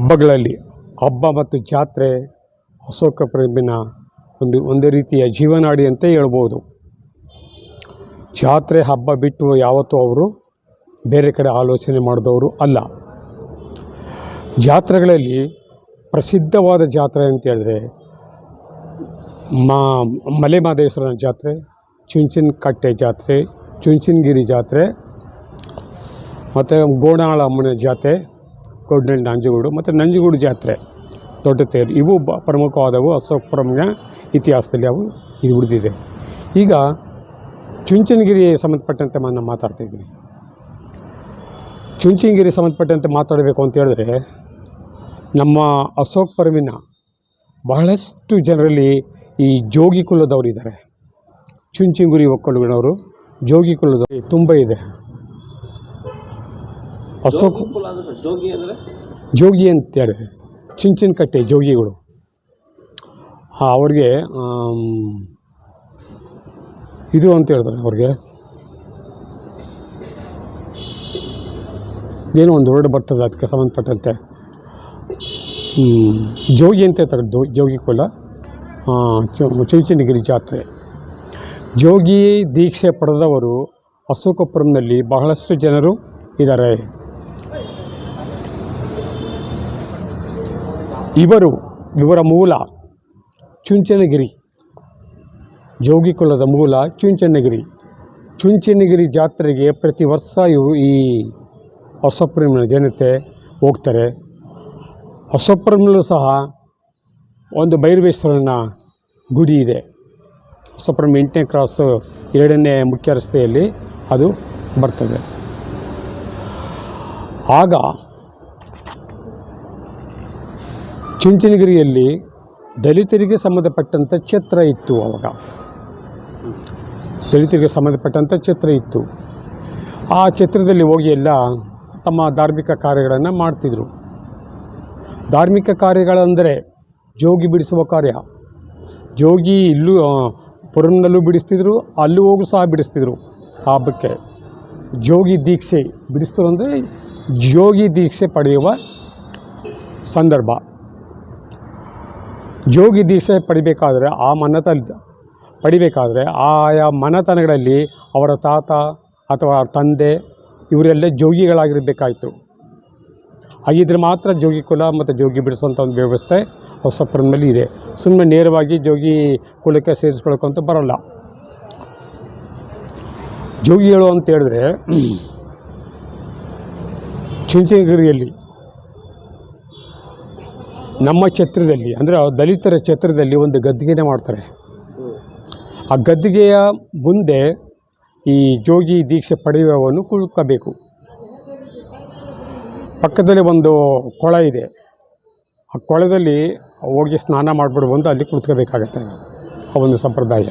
ಹಬ್ಬಗಳಲ್ಲಿ ಹಬ್ಬ ಮತ್ತು ಜಾತ್ರೆ ಅಶೋಕ ಪ್ರೇಮಿನ ಒಂದು, ಒಂದೇ ರೀತಿಯ ಜೀವನಾಡಿ ಅಂತ ಹೇಳ್ಬೋದು. ಜಾತ್ರೆ ಹಬ್ಬ ಬಿಟ್ಟು ಯಾವತ್ತೂ ಅವರು ಬೇರೆ ಕಡೆ ಆಲೋಚನೆ ಮಾಡಿದವರು ಅಲ್ಲ. ಜಾತ್ರೆಗಳಲ್ಲಿ ಪ್ರಸಿದ್ಧವಾದ ಜಾತ್ರೆ ಅಂತೇಳಿದ್ರೆ ಮಾ ಮಲೆ ಮಹದೇಶ್ವರನ ಜಾತ್ರೆ, ಚುಂಚನಕಟ್ಟೆ ಜಾತ್ರೆ, ಚುಂಚನಗಿರಿ ಜಾತ್ರೆ, ಮತ್ತು ಗೋಣಾಳ ಅಮ್ಮನ ಜಾತ್ರೆ ಕೋಡ್ನಳ್ಳಿ ನಂಜುಗೂಡು ಮತ್ತು ನಂಜುಗೂಡು ಜಾತ್ರೆ ದೊಡ್ಡ ತೇರು ಇವು ಬ ಪ್ರಮುಖವಾದವು ಅಶೋಕಪುರಂನ ಇತಿಹಾಸದಲ್ಲಿ ಅವು ಇದು ಉಳಿದಿದೆ. ಈಗ ಚುಂಚನಗಿರಿ ಸಂಬಂಧಪಟ್ಟಂತೆ ನಾನು ಮಾತಾಡ್ತಾ ಇದ್ದೀನಿ. ಚುಂಚನಗಿರಿ ಸಂಬಂಧಪಟ್ಟಂತೆ ಮಾತಾಡಬೇಕು ಅಂತ ಹೇಳಿದ್ರೆ ನಮ್ಮ ಅಶೋಕ್ ಪರ್ವಿನ ಬಹಳಷ್ಟು ಜನರಲ್ಲಿ ಈ ಜೋಗಿ ಕುಲದವರು ಇದ್ದಾರೆ ಚುಂಚನಗಿರಿ ಒಕ್ಕಲುಗಳವರು ಜೋಗಿ ಕುಲದವರು ತುಂಬ ಇದೆ. ಅಶೋಕ್ ಅಂದ್ರೆ ಜೋಗಿ ಅಂತ ಜೋಗಿ ಅಂತೇಳಿ ಚುಂಚನಕಟ್ಟೆ ಜೋಗಿಗಳು. ಅವ್ರಿಗೆ ಇದು ಅಂತ ಹೇಳ್ತಾರೆ ಅವ್ರಿಗೆ. ಏನೋ ಒಂದು ವರ್ಡ್ ಬರ್ತದೆ ಅದಕ್ಕೆ ಸಂಬಂಧಪಟ್ಟಂತೆ. ಜೋಗಿ ಅಂತ ಹೇಳ್ತಾರೆ ಜೋಗಿ ಕುಲ. ಚುಂಚನಗಿರಿ ಜಾತ್ರೆ. ಜೋಗಿ ದೀಕ್ಷೆ ಪಡೆದವರು ಅಶೋಕಪುರಂನಲ್ಲಿ ಬಹಳಷ್ಟು ಜನರು ಇದ್ದಾರೆ. ಇವರು ಇವರ ಮೂಲ ಚುಂಚನಗಿರಿ ಜೋಗಿ ಕುಲದ ಮೂಲ ಚುಂಚನಗಿರಿ. ಚುಂಚನಗಿರಿ ಜಾತ್ರೆಗೆ ಪ್ರತಿ ವರ್ಷ ಇವು ಈ ಹೊಸಪುರಮಿನ ಜನತೆ ಹೋಗ್ತಾರೆ. ಹೊಸಪುರಮಲ್ಲೂ ಸಹ ಒಂದು ಭೈರವೇಶ್ವರನ ಗುಡಿ ಇದೆ. ಹೊಸಪುರಂ ಎಂಟನೇ ಕ್ರಾಸ್ ಎರಡನೇ ಮುಖ್ಯ ರಸ್ತೆಯಲ್ಲಿ ಅದು ಬರ್ತದೆ. ಆಗ ಚುಂಚನಗಿರಿಯಲ್ಲಿ ದಲಿತರಿಗೆ ಸಂಬಂಧಪಟ್ಟಂಥ ಛತ್ರ ಇತ್ತು ಅವಾಗ. ದಲಿತರಿಗೆ ಸಂಬಂಧಪಟ್ಟಂಥ ಛತ್ರ ಇತ್ತು. ಆ ಛತ್ರದಲ್ಲಿ ಹೋಗಿ ಎಲ್ಲ ತಮ್ಮ ಧಾರ್ಮಿಕ ಕಾರ್ಯಗಳನ್ನು ಮಾಡ್ತಿದ್ರು. ಧಾರ್ಮಿಕ ಕಾರ್ಯಗಳಂದರೆ ಜೋಗಿ ಬಿಡಿಸುವ ಕಾರ್ಯ. ಜೋಗಿ ಇಲ್ಲೂ ಪುರಂನಲ್ಲೂ ಬಿಡಿಸ್ತಿದ್ರು, ಅಲ್ಲೂ ಹೋಗು ಸಹ ಬಿಡಿಸ್ತಿದ್ರು ಆ ಹಬ್ಬಕ್ಕೆ. ಜೋಗಿ ದೀಕ್ಷೆ ಬಿಡಿಸ್ತಿದ್ರು ಅಂದರೆ ಜೋಗಿ ದೀಕ್ಷೆ ಪಡೆಯುವ ಸಂದರ್ಭ. ಜೋಗಿ ದೀಕ್ಷೆ ಪಡಿಬೇಕಾದರೆ ಆ ಮನತ ಪಡಿಬೇಕಾದರೆ ಆಯಾ ಮನೆತನಗಳಲ್ಲಿ ಅವರ ತಾತ ಅಥವಾ ತಂದೆ ಇವರೆಲ್ಲ ಜೋಗಿಗಳಾಗಿರಬೇಕಾಯಿತು. ಹಾಗಿದ್ರೆ ಮಾತ್ರ ಜೋಗಿ ಕುಲ ಮತ್ತು ಜೋಗಿ ಬಿಡಿಸುವಂಥ ಒಂದು ವ್ಯವಸ್ಥೆ ಹೊಸಪುರದಲ್ಲಿ ಇದೆ. ಸುಮ್ಮನೆ ನೇರವಾಗಿ ಜೋಗಿ ಕುಲಕ್ಕೆ ಸೇರಿಸ್ಕೊಳಕ್ಕಂತೂ ಬರೋಲ್ಲ. ಜೋಗಿಗಳು ಅಂತ ಹೇಳಿದ್ರೆ, ಚುಂಚನಗಿರಿಯಲ್ಲಿ ನಮ್ಮ ಛತ್ರದಲ್ಲಿ ಅಂದರೆ ದಲಿತರ ಛತ್ರದಲ್ಲಿ ಒಂದು ಗದ್ದಿಗೆನೇ ಮಾಡ್ತಾರೆ. ಆ ಗದ್ದಿಗೆಯ ಮುಂದೆ ಈ ಜೋಗಿ ದೀಕ್ಷೆ ಪಡೆಯುವವನು ಕುಳ್ಕೋಬೇಕು. ಪಕ್ಕದಲ್ಲಿ ಒಂದು ಕೊಳ ಇದೆ. ಆ ಕೊಳದಲ್ಲಿ ಹೋಗಿ ಸ್ನಾನ ಮಾಡಿಬಿಡು ಬಂದು ಅಲ್ಲಿ ಕುಳಿತ್ಕೋಬೇಕಾಗತ್ತೆ. ಆ ಒಂದು ಸಂಪ್ರದಾಯ.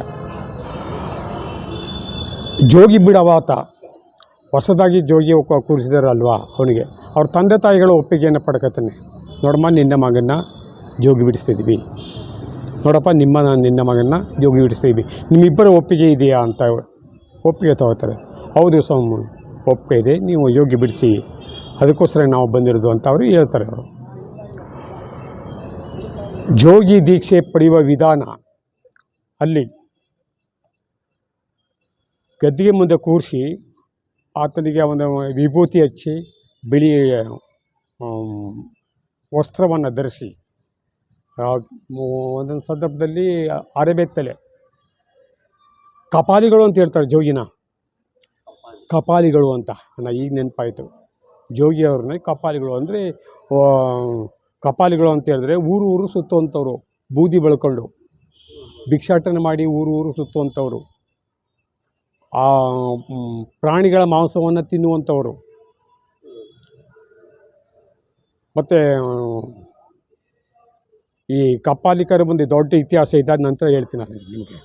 ಜೋಗಿ ಬಿಡವಾತ ಹೊಸದಾಗಿ ಜೋಗಿ ಕೂರಿಸಿದಾರಲ್ವಾ ಅವನಿಗೆ. ಅವ್ರ ತಂದೆ ತಾಯಿಗಳು ಒಪ್ಪಿಗೆಯನ್ನು ಪಡ್ಕೊತಾನೆ. ನೋಡಮ್ಮ, ನಿನ್ನ ಮಗನ್ನ ಜೋಗಿ ಬಿಡಿಸ್ತಿದ್ವಿ ನೋಡಪ್ಪ, ನಿಮ್ಮ ನಿನ್ನ ಮಗನ್ನ ಜೋಗಿ ಬಿಡಿಸ್ತಿದ್ವಿ ನಿಮ್ಮಿಬ್ಬರ ಒಪ್ಪಿಗೆ ಇದೆಯಾ ಅಂತ ಒಪ್ಪಿಗೆ ತಗೋತಾರೆ. ಹೌದು ಸ್ವಾಮಿ, ಒಪ್ಪಿಗೆ ಇದೆ. ನೀವು ಯೋಗಿ ಬಿಡಿಸಿ, ಅದಕ್ಕೋಸ್ಕರ ನಾವು ಬಂದಿರೋದು ಅಂತ ಅವರು ಹೇಳ್ತಾರೆ ಅವರು. ಜೋಗಿ ದೀಕ್ಷೆ ಪಡೆಯುವ ವಿಧಾನ ಅಲ್ಲಿ ಗದ್ದಿಗೆ ಮುಂದೆ ಕೂರಿಸಿ, ಆತನಿಗೆ ಒಂದು ವಿಭೂತಿ ಹಚ್ಚಿ, ಬಿಳಿ ವಸ್ತ್ರವನ್ನು ಧರಿಸಿ ಒಂದೊಂದು ಸಂದರ್ಭದಲ್ಲಿ ಅರೆಬೆತ್ತಲೆ ಕಪಾಲಿಗಳು ಅಂತ ಹೇಳ್ತಾರೆ ಜೋಗಿನ. ಕಪಾಲಿಗಳು ಅಂತ. ನಾ ಈಗ ನೆನಪಾಯಿತು. ಜೋಗಿ ಅವ್ರನ್ನ ಕಪಾಲಿಗಳು ಅಂದರೆ ಕಪಾಲಿಗಳು ಅಂತ ಹೇಳಿದ್ರೆ ಊರು ಊರು ಸುತ್ತುವಂಥವ್ರು, ಬೂದಿ ಬೆಳ್ಕೊಂಡು. ಭಿಕ್ಷಾಟನೆ ಮಾಡಿ ಊರು ಊರು ಸುತ್ತುವಂಥವ್ರು. ಆ ಪ್ರಾಣಿಗಳ ಮಾಂಸವನ್ನು ತಿನ್ನುವಂಥವರು. ಮತ್ತು ಈ ಕಪ್ಪಾಲಿಕರ ಮುಂದೆ ದೊಡ್ಡ ಇತಿಹಾಸ ಇದಾದ ನಂತರ ಹೇಳ್ತೀನಿ ನಾನು ನಿಮಗೆ.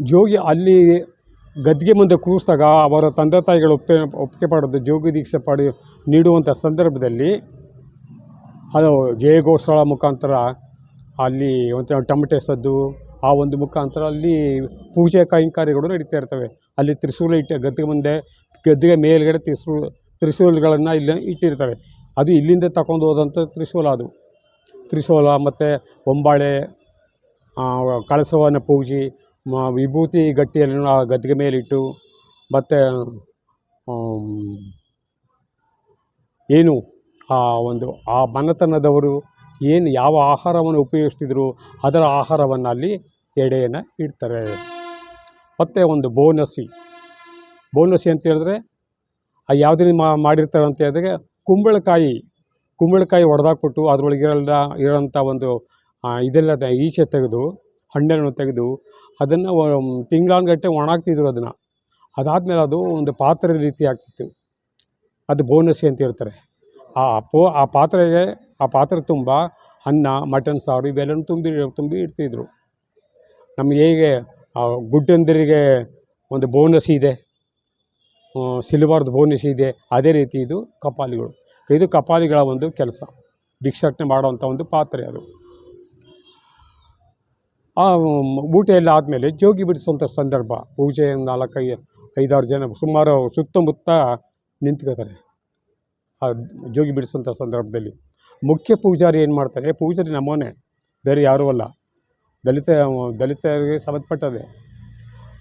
ಜೋಗಿ ಅಲ್ಲಿ ಗದ್ದಿಗೆ ಮುಂದೆ ಕೂರಿಸಿದಾಗ ಅವರ ತಂದೆ ತಾಯಿಗಳು ಒಪ್ಪೆ, ಒಪ್ಪಿಗೆ ಪಡೆದು ಜೋಗಿ ದೀಕ್ಷೆ ಪಡೆ ನೀಡುವಂಥ ಸಂದರ್ಭದಲ್ಲಿ, ಅದು ಜಯಘೋಷಗಳ ಮುಖಾಂತರ ಅಲ್ಲಿ ಒಂದು ಟಮಟೆ ಸದ್ದು, ಆ ಒಂದು ಮುಖಾಂತರ ಅಲ್ಲಿ ಪೂಜೆ ಕೈಂಕಾರ್ಯಗಳು ನಡೀತಾ ಇರ್ತವೆ. ಅಲ್ಲಿ ತ್ರಿಶೂಲ ಇಟ್ಟ ಗದ್ದಿಗೆ ಮುಂದೆ, ಗದ್ದಿಗೆ ಮೇಲುಗಡೆ ತ್ರಿಶೂಲ ತ್ರಿಶೂಲಗಳನ್ನು ಇಲ್ಲಿ ಇಟ್ಟಿರ್ತಾರೆ. ಅದು ಇಲ್ಲಿಂದ ತಗೊಂಡು ಹೋದಂಥ ತ್ರಿಶೂಲ ಅದು. ತ್ರಿಶೂಲ ಮತ್ತು ಒಂಬಾಳೆ ಕಳಸವನ್ನು ಪೂಜಿ ವಿಭೂತಿ ಗಟ್ಟಿಯಲ್ಲಿ ಆ ಗದ್ದಿಗೆ ಮೇಲಿಟ್ಟು ಮತ್ತು ಏನು ಆ ಒಂದು, ಆ ಮನೆತನದವರು ಏನು ಯಾವ ಆಹಾರವನ್ನು ಉಪಯೋಗಿಸ್ತಿದ್ರು ಅದರ ಆಹಾರವನ್ನು ಅಲ್ಲಿ ಎಡೆಯನ್ನು ಇಡ್ತಾರೆ. ಮತ್ತು ಒಂದು ಬೋನಸಿ. ಬೋನಸಿ ಅಂತ ಹೇಳಿದ್ರೆ ಅದು ಯಾವುದರಿಂದ ಮಾಡಿರ್ತಾರೆ ಅಂತ ಹೇಳಿದ್ರೆ ಕುಂಬಳಕಾಯಿ ಕುಂಬಳಕಾಯಿ ಹೊಡೆದಾಕ್ಬಿಟ್ಟು ಅದರೊಳಗಿರಲ್ಲ ಇರೋಂಥ ಒಂದು ಇದೆಲ್ಲ ಈಚೆ ತೆಗೆದು ಹಣ್ಣನ್ನು ತೆಗೆದು ಅದನ್ನು ತಿಂಗಳಾನ್ಗಟ್ಟೆ ಒಣಾಗ್ತಿದ್ರು ಅದನ್ನು. ಅದಾದಮೇಲೆ ಅದು ಒಂದು ಪಾತ್ರೆ ರೀತಿ ಆಗ್ತಿತ್ತು. ಅದು ಬೋನಸಿ ಅಂತ ಹೇಳ್ತಾರೆ. ಆ ಪೋ, ಆ ಪಾತ್ರೆಗೆ, ಆ ಪಾತ್ರೆ ತುಂಬ ಅನ್ನ, ಮಟನ್, ಸಾರು ಇವೆಲ್ಲನೂ ತುಂಬಿ ತುಂಬಿ ಇಡ್ತಿದ್ರು. ನಮ್ಗೆ ಹೇಗೆ ಗುಡ್ಡಂದರಿಗೆ ಒಂದು ಬೋನಸ್ ಇದೆ. ಸಿಲ್ವರ್ದು ಬೋನಸ್ ಇದೆ. ಅದೇ ರೀತಿ ಇದು ಕಪಾಲಿಗಳು. ಇದು ಕಪಾಲಿಗಳ ಒಂದು ಕೆಲಸ. ಭಿಕ್ಷಾಟನೆ ಮಾಡುವಂಥ ಒಂದು ಪಾತ್ರೆ ಅದು. ಆ ಊಟ ಎಲ್ಲ ಆದಮೇಲೆ ಜೋಗಿ ಬಿಡಿಸುವಂಥ ಸಂದರ್ಭ. ಪೂಜೆ ನಾಲ್ಕು ನಾಲ್ಕೈದು ಐದಾರು ಜನ ಸುಮಾರು ಸುತ್ತಮುತ್ತ ನಿಂತ್ಕೋತಾರೆ. ಆ, ಜೋಗಿ ಬಿಡಿಸುವಂಥ ಸಂದರ್ಭದಲ್ಲಿ. ಮುಖ್ಯ ಪೂಜಾರಿ ಏನು ಮಾಡ್ತಾರೆ? ಪೂಜಾರಿ ನಮ್ಮನೆ. ಬೇರೆ ಯಾರೂ ಅಲ್ಲ. ದಲಿತ, ದಲಿತರಿಗೆ ಸಂಬಂಧಪಟ್ಟದೆ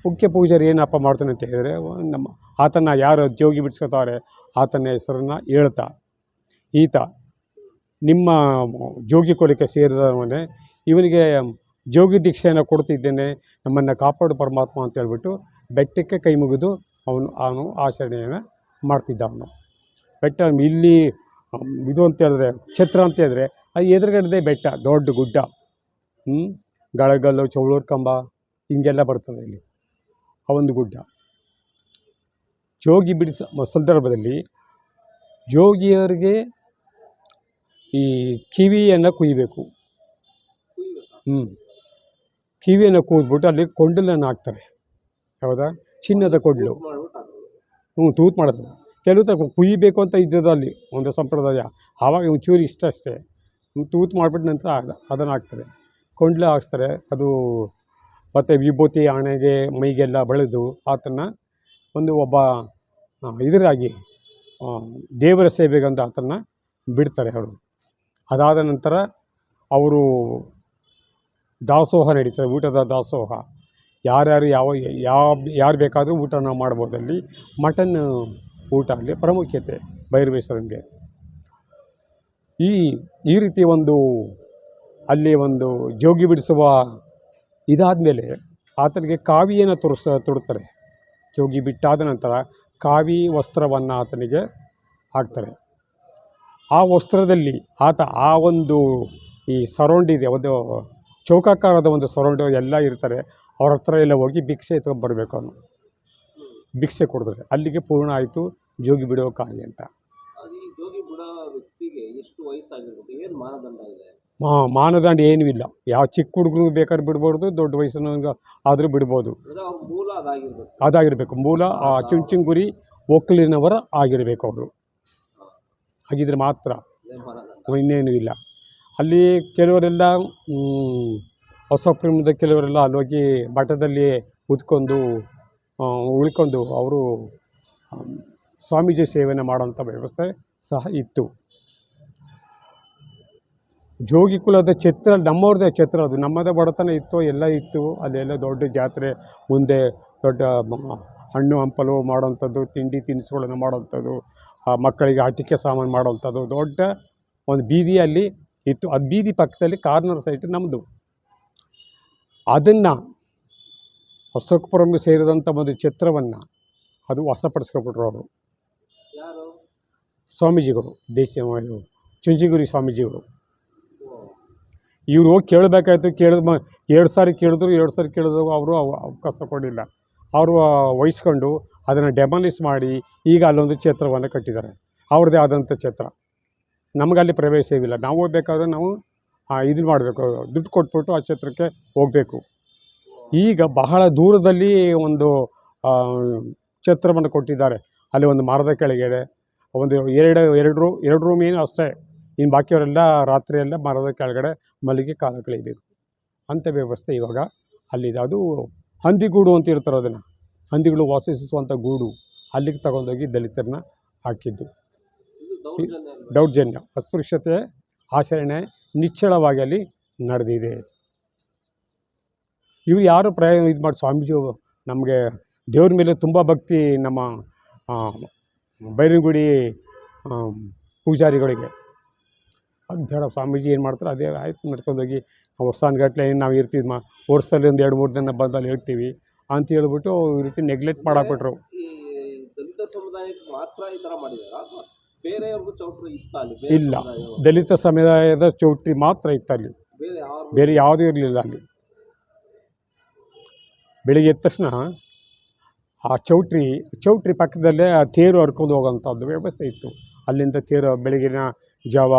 ಮುಖ್ಯ ಪೂಜಾರಿ ಏನಪ್ಪ ಮಾಡ್ತಾನೆ ಅಂತ ಹೇಳಿದ್ರೆ ನಮ್ಮ ಆತನ ಯಾರು ಜೋಗಿ ಬಿಡಿಸ್ಕೊತಾರೆ ಆತನ ಹೆಸರನ್ನು ಹೇಳ್ತಾ. ಈತ ನಿಮ್ಮ ಜೋಗಿ ಕೊಲಿಕೆ ಸೇರಿದವನೇ, ಇವನಿಗೆ ಜೋಗಿ ದೀಕ್ಷೆಯನ್ನು ಕೊಡ್ತಿದ್ದೇನೆ, ನಮ್ಮನ್ನು ಕಾಪಾಡು ಪರಮಾತ್ಮ ಅಂತ ಹೇಳ್ಬಿಟ್ಟು ಬೆಟ್ಟಕ್ಕೆ ಕೈ ಮುಗಿದು ಅವನು ಅವನು ಆಚರಣೆಯನ್ನು ಮಾಡ್ತಿದ್ದ ಅವನು ಬೆಟ್ಟ ಇಲ್ಲಿ ಇದು ಅಂತ ಹೇಳಿದ್ರೆ ಛತ್ರ ಅಂತ ಹೇಳಿದ್ರೆ, ಅದು ಎದುರುಗಡೆದೇ ಬೆಟ್ಟ, ದೊಡ್ಡ ಗುಡ್ಡ. ಹ್ಞೂ ಗಳಗಲ್ಲು, ಚೌಳೂರು ಕಂಬ, ಹಿಂಗೆಲ್ಲ ಬರ್ತದೆ ಇಲ್ಲಿ. ಒಂದು ಗುಡ್ಡ. ಜೋಗಿ ಬಿಡಿಸ ಸಂದರ್ಭದಲ್ಲಿ ಜೋಗಿಯರಿಗೆ ಈ ಕಿವಿಯನ್ನು ಕುಯ್ಯಬೇಕು ಹ್ಞೂ ಕಿವಿಯನ್ನು ಕೂದ್ಬಿಟ್ಟು ಅಲ್ಲಿ ಕೊಂಡಲನ್ನು ಹಾಕ್ತಾರೆ. ಹೌದಾ? ಚಿನ್ನದ ಕೊಡ್ಲು. ಹ್ಞೂ ತೂತು ಮಾಡೋದು ಕೆಲವು ತರ ಕುಯ್ಯಬೇಕು ಅಂತ ಇದ್ದದ್ದು ಅಲ್ಲಿ, ಒಂದು ಸಂಪ್ರದಾಯ. ಆವಾಗ ಒಂಚೂರು ಇಷ್ಟ ಅಷ್ಟೇ. ತೂತು ಮಾಡಿಬಿಟ್ಟು ನಂತರ ಅದ ಅದನ್ನು ಹಾಕ್ತಾರೆ. ಕೊಂಡ್ಲು ಹಾಕ್ತಾರೆ ಅದು ಮತ್ತು ವಿಭೂತಿ ಆಣೆಗೆ ಮೈಗೆಲ್ಲ ಬಳಿದು ಆತನ ಒಂದು ಒಬ್ಬ ಇದರಾಗಿ ದೇವರ ಸೇವೆಗಂತ ಆತನ ಬಿಡ್ತಾರೆ ಅವರು. ಅದಾದ ನಂತರ ಅವರು ದಾಸೋಹ ನಡೀತದೆ, ಊಟದ ದಾಸೋಹ. ಯಾರ್ಯಾರು ಯಾವ ಯಾವ, ಯಾರು ಬೇಕಾದರೂ ಊಟನ ಮಾಡ್ಬೋದು ಅಲ್ಲಿ. ಮಟನ್ ಊಟ ಅಲ್ಲಿ, ಪ್ರಾಮುಖ್ಯತೆ ಭೈರವೇಶ್ವರನಿಗೆ ಈ ಈ ರೀತಿ ಒಂದು, ಅಲ್ಲಿ ಒಂದು ಜೋಗಿ ಬಿಡಿಸುವ ಇದಾದ ಮೇಲೆ ಆತನಿಗೆ ಕಾವಿಯನ್ನು ತೋರಿಸ ತೊಡುತ್ತಾರೆ. ಜೋಗಿ ಬಿಟ್ಟಾದ ನಂತರ ಕಾವಿ ವಸ್ತ್ರವನ್ನು ಆತನಿಗೆ ಹಾಕ್ತಾರೆ. ಆ ವಸ್ತ್ರದಲ್ಲಿ ಆತ ಆ ಒಂದು ಈ ಸರೌಂಡ್ ಇದೆ ಒಂದು ಚೌಕಾಕಾರದ ಒಂದು ಸರೌಂಡು ಎಲ್ಲ ಇರ್ತಾರೆ. ಅವ್ರ ಹತ್ರ ಎಲ್ಲ ಹೋಗಿ ಭಿಕ್ಷೆ ಬರಬೇಕು ಅವನು. ಭಿಕ್ಷೆ ಕೊಡಿದ್ರೆ ಅಲ್ಲಿಗೆ ಪೂರ್ಣ ಆಯಿತು ಜೋಗಿ ಬಿಡುವ ಕಾರ್ಯ ಅಂತ. ಬಿಡೋ ಎಷ್ಟು ವಯಸ್ಸಾಗಿರ್ಬೋದು? ಏನು ಮಾನದಂಡ ಇದೆ? ಮಾನದಂಡ ಏನೂ ಇಲ್ಲ. ಯಾವ ಚಿಕ್ಕ ಹುಡುಗರು ಬೇಕಾದ್ರೆ ಬಿಡ್ಬೋದು ದೊಡ್ಡ ವಯಸ್ಸಿನ ಆದರೂ ಬಿಡ್ಬೋದು. ಅದಾಗಿರ್ಬೇಕು. ಮೂಲ ಆ ಚುಂಚುಂಗುರಿ ಒಕ್ಕಲಿನವರ ಆಗಿರಬೇಕು ಅವರು. ಹಾಗಿದ್ರೆ ಮಾತ್ರ. ಇನ್ನೇನು ಇಲ್ಲ. ಅಲ್ಲಿ ಕೆಲವರೆಲ್ಲ ಹೊಸ ಪ್ರೇಮದ ಕೆಲವರೆಲ್ಲ ಅಲ್ಲಿ ಹೋಗಿ ಮಠದಲ್ಲಿ ಉದ್ಕೊಂಡು ಉಳ್ಕೊಂಡು ಅವರು ಸ್ವಾಮೀಜಿ ಸೇವೆಯನ್ನು ಮಾಡೋಂಥ ವ್ಯವಸ್ಥೆ ಸಹ ಇತ್ತು. ಜೋಗಿ ಕುಲದ ಛತ್ರ ನಮ್ಮವ್ರದ್ದೇ ಛತ್ರ ಅದು. ನಮ್ಮದೇ ಬಡತನ ಇತ್ತು ಎಲ್ಲ ಇತ್ತು. ಅಲ್ಲೆಲ್ಲ ದೊಡ್ಡ ಜಾತ್ರೆ ಮುಂದೆ ದೊಡ್ಡ ಹಣ್ಣು ಹಂಪಲು ಮಾಡೋವಂಥದ್ದು ತಿಂಡಿ ತಿನಿಸುಗಳನ್ನು ಮಾಡೋವಂಥದ್ದು ಆ ಮಕ್ಕಳಿಗೆ ಆಟಿಕೆ ಸಾಮಾನು ಮಾಡೋವಂಥದ್ದು ದೊಡ್ಡ ಒಂದು ಬೀದಿಯಲ್ಲಿ ಇತ್ತು. ಅದು ಬೀದಿ ಪಕ್ಕದಲ್ಲಿ ಕಾರ್ನರ್ ಸೈಟ್ ನಮ್ಮದು ಅದನ್ನು ಹೊಸಪುರಂಗೆ ಸೇರಿದಂಥ ಒಂದು ಛತ್ರವನ್ನು ಅದು ವಶಪಡಿಸ್ಕೊಬಿಟ್ರು ಅವರು. ಸ್ವಾಮೀಜಿಗಳು ದೇಶ ಚುಂಚಿಗುರಿ ಸ್ವಾಮೀಜಿಗಳು. ಇವ್ರು ಹೋಗಿ ಕೇಳಬೇಕಾಯ್ತು, ಕೇಳಿದ ಎರಡು ಸಾರಿ ಕೇಳಿದ್ರು, ಎರಡು ಸಾರಿ ಕೇಳಿದ್ರು, ಅವರು ಅವಕಾಶ ಕೊಡಲಿಲ್ಲ. ಅವರು ವಹಿಸ್ಕೊಂಡು ಅದನ್ನು ಡೆಮಾಲಿಸ್ ಮಾಡಿ ಈಗ ಅಲ್ಲೊಂದು ಕ್ಷೇತ್ರವನ್ನು ಕಟ್ಟಿದ್ದಾರೆ. ಅವ್ರದ್ದೇ ಆದಂಥ ಕ್ಷೇತ್ರ. ನಮಗಲ್ಲಿ ಪ್ರವೇಶವಿಲ್ಲ ನಾವು ಹೋಗ್ಬೇಕಾದ್ರೆ ನಾವು ಇದು ಮಾಡಬೇಕು. ದುಡ್ಡು ಕೊಟ್ಬಿಟ್ಟು ಆ ಕ್ಷೇತ್ರಕ್ಕೆ ಹೋಗಬೇಕು. ಈಗ ಬಹಳ ದೂರದಲ್ಲಿ ಒಂದು ಕ್ಷೇತ್ರವನ್ನು ಕೊಟ್ಟಿದ್ದಾರೆ. ಅಲ್ಲಿ ಒಂದು ಮರದ ಕೆಳಗಡೆ, ಒಂದು ಎರಡು ಎರಡು ರೂ ಎರಡು ರೂಮ್ ಏನು ಅಷ್ಟೇ. ಇನ್ನು ಬಾಕಿಯವರೆಲ್ಲ ರಾತ್ರಿಯೆಲ್ಲ ಮರದ ಕೆಳಗಡೆ ಮಲಗಿ ಕಾಲ ಕಳೀಬೇಕು ಅಂಥ ವ್ಯವಸ್ಥೆ ಇವಾಗ ಅಲ್ಲಿದೆ. ಅದು ಹಂದಿಗೂಡು ಅಂತ ಇರ್ತಾರೆ ಅದನ್ನು. ಹಂದಿಗಳು ವಾಸಿಸುವಂಥ ಗೂಡು. ಅಲ್ಲಿಗೆ ತಗೊಂಡೋಗಿ ದಲಿತರನ್ನ ಹಾಕಿದ್ದು. ದೌರ್ಜನ್ಯ? ಅಸ್ಪೃಶ್ಯತೆ ಆಚರಣೆ ನಿಚ್ಚಳವಾಗಿ ಅಲ್ಲಿ ನಡೆದಿದೆ. ಇವ್ರು ಯಾರು ಪ್ರಯ ಇದು ಮಾಡಿ ಸ್ವಾಮೀಜಿ ನಮಗೆ ದೇವ್ರ ಮೇಲೆ ತುಂಬ ಭಕ್ತಿ ನಮ್ಮ ಬೈರಿಗುಡಿ ಪೂಜಾರಿಗಳಿಗೆ. ಅದು ಬೇಡ ಸ್ವಾಮೀಜಿ ಏನು ಮಾಡ್ತಾರೆ? ಅದೇ ಆಯ್ತು ನಡ್ಕೊಂಡೋಗಿ ವರ್ಷಾನುಗಟ್ಲೆ ಏನು ನಾವು ಇರ್ತೀವಿ ಮಾ ವರ್ಷದಲ್ಲಿ ಒಂದು ಎರಡು ಮೂರು ದಿನ ಬಂದಲ್ಲಿ ಇರ್ತೀವಿ ಅಂತ ಹೇಳ್ಬಿಟ್ಟು ಈ ರೀತಿ ನೆಗ್ಲೆಕ್ಟ್ ಮಾಡಾಕ್ಬಿಟ್ರು. ದಲಿತ ಸಮುದಾಯಕ್ಕೆ ಮಾತ್ರ ಈ ಮಾಡಿದಾರ? ಇತ್ತ ಇಲ್ಲ. ದಲಿತ ಸಮುದಾಯದ ಚೌಟ್ರಿ ಮಾತ್ರ ಇತ್ತು ಅಲ್ಲಿ. ಬೇರೆ ಯಾವುದೂ? ಇರಲಿಲ್ಲ ಅಲ್ಲಿ. ಬೆಳಿಗ್ಗೆ ಎದ್ದ ತಕ್ಷಣ ಆ ಚೌಟ್ರಿ ಚೌಟ್ರಿ ಪಕ್ಕದಲ್ಲೇ ಆ ತೇರು ಹರ್ಕೊಂಡು ಹೋಗೋಂಥದ್ದು ವ್ಯವಸ್ಥೆ ಇತ್ತು. ಅಲ್ಲಿಂದ ತೇರು ಬೆಳಗಿನ ಜಾವ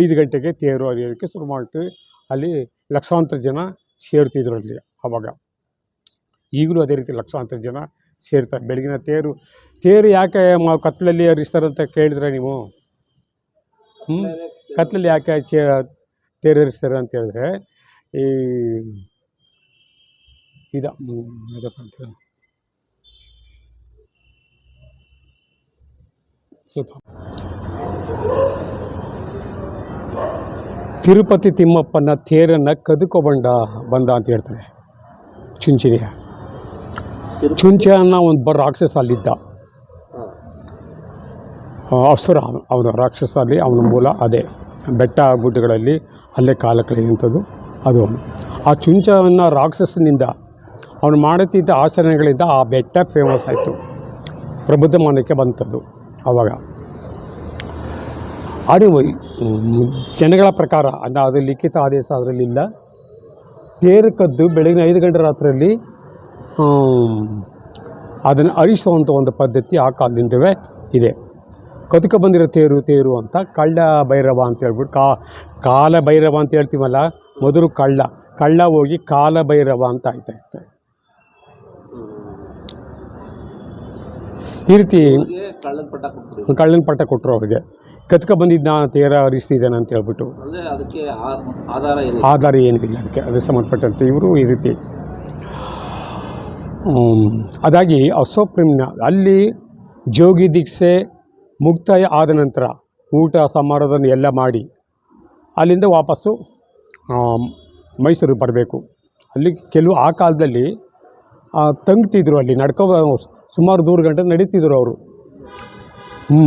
ಐದು ಗಂಟೆಗೆ ತೇರು ಹರಿಯೋದಕ್ಕೆ ಶುರು ಮಾಡ್ತೀವಿ. ಅಲ್ಲಿ ಲಕ್ಷಾಂತರ ಜನ ಸೇರ್ತಿದ್ರು ಅಲ್ಲಿ ಆವಾಗ ಈಗಲೂ ಅದೇ ರೀತಿ ಲಕ್ಷಾಂತರ ಜನ ಸೇರ್ತಾರೆ. ಬೆಳಗಿನ ತೇರು ತೇರು ಯಾಕೆ ಕತ್ತಲಲ್ಲಿ ಕತ್ತಲಲ್ಲಿ ಅಂತ ಕೇಳಿದ್ರೆ ನೀವು? ಹ್ಞೂ ಬೇರೆ ಕತ್ಲಲ್ಲಿ ಯಾಕೆ ಚೇ ತೇರೇರಿಸ್ತಾರೆ ಅಂತ ಹೇಳಿದ್ರೆ, ಈ ಇದಪ್ಪ ಅಂತ ಸ್ವಲ್ಪ. ತಿರುಪತಿ ತಿಮ್ಮಪ್ಪನ ತೇರನ್ನು ಕದ್ಕೊಬಂಡ ಬಂದ ಅಂತ ಹೇಳ್ತಾರೆ. ಚುಂಚನಿಯ ಚುಂಚ ಅನ್ನೋ ಒಂದು ಬರ ರಾಕ್ಷಸ ಅಲ್ಲಿದ್ದ ಅಸುರ ಅವನು ರಾಕ್ಷಸ ಅಲ್ಲಿ ಅವನ ಮೂಲ ಅದೇ. ಬೆಟ್ಟ ಗುಡ್ಡಗಳಲ್ಲಿ ಅಲ್ಲೇ ಕಾಲ ಕಳೆಯುವಂಥದ್ದು ಅದು ಅವನು. ಆ ಚುಂಚವನ್ನು ರಾಕ್ಷಸನಿಂದ ಅವನು ಮಾಡುತ್ತಿದ್ದ ಆಚರಣೆಗಳಿಂದ ಆ ಬೆಟ್ಟ ಫೇಮಸ್ ಆಯಿತು. ಪ್ರಬುದ್ಧಮಾನಕ್ಕೆ ಬಂತದ್ದು ಆವಾಗ ಆಡಿ ಜನಗಳ ಪ್ರಕಾರ ಅಂದ ಅದು ಲಿಖಿತ ಆದೇಶ ಅದರಲ್ಲಿಲ್ಲ ತೇರು ಕದ್ದು ಬೆಳಗಿನ ಐದು ಗಂಟೆ ರಾತ್ರಿಯಲ್ಲಿ ಅದನ್ನು ಅರಿಸುವಂಥ ಒಂದು ಪದ್ಧತಿ ಆ ಕಾಲದಿಂದವೇ ಇದೆ. ಕದುಕ ಬಂದಿರೋ ತೇರು ತೇರು ಅಂತ ಕಳ್ಳ ಭೈರವ ಅಂತ ಹೇಳ್ಬಿಟ್ಟು ಕಾ ಕಾಲ ಭೈರವ ಅಂತ ಹೇಳ್ತೀವಲ್ಲ ಮೊದಲು ಕಳ್ಳ ಕಳ್ಳ ಹೋಗಿ ಕಾಲ ಭೈರವ ಅಂತ ಆಯ್ತಾ ಅಷ್ಟೇ. ಈ ರೀತಿ ಕಳ್ಳನ ಪಟ್ಟ ಕೊಡ್ತೀರಿ ಕಳ್ಳನ ಪಟ್ಟ ಕೊಟ್ಟರು ಅವ್ರಿಗೆ. ಕತ್ಕ ಬಂದಿದ್ದ ತೇರ ಹರಿಸ್ತಿದ್ದಾನೆ ಅಂತ ಹೇಳ್ಬಿಟ್ಟು. ಆಧಾರ ಏನೂ ಇಲ್ಲ ಅದಕ್ಕೆ ಅದಕ್ಕೆ ಸಂಬಂಧಪಟ್ಟಂತೆ ಇವರು ಈ ರೀತಿ. ಅದಾಗಿ ಅಸೋಪ್ರಿಮ್ನ ಅಲ್ಲಿ ಜೋಗಿ ದೀಕ್ಷೆ ಮುಕ್ತಾಯ ಆದ ನಂತರ ಊಟ ಸಮಾರೋಹವನ್ನು ಎಲ್ಲ ಮಾಡಿ ಅಲ್ಲಿಂದ ವಾಪಸ್ಸು ಮೈಸೂರಿಗೆ ಬರಬೇಕು. ಅಲ್ಲಿ ಕೆಲವು ಆ ಕಾಲದಲ್ಲಿ ತಂಗ್ತಿದ್ರು ಅಲ್ಲಿ ನಡ್ಕೊ ಸುಮಾರು ದೂರು ಗಂಟೆ ನಡೀತಿದ್ರು ಅವರು. ಹ್ಞೂ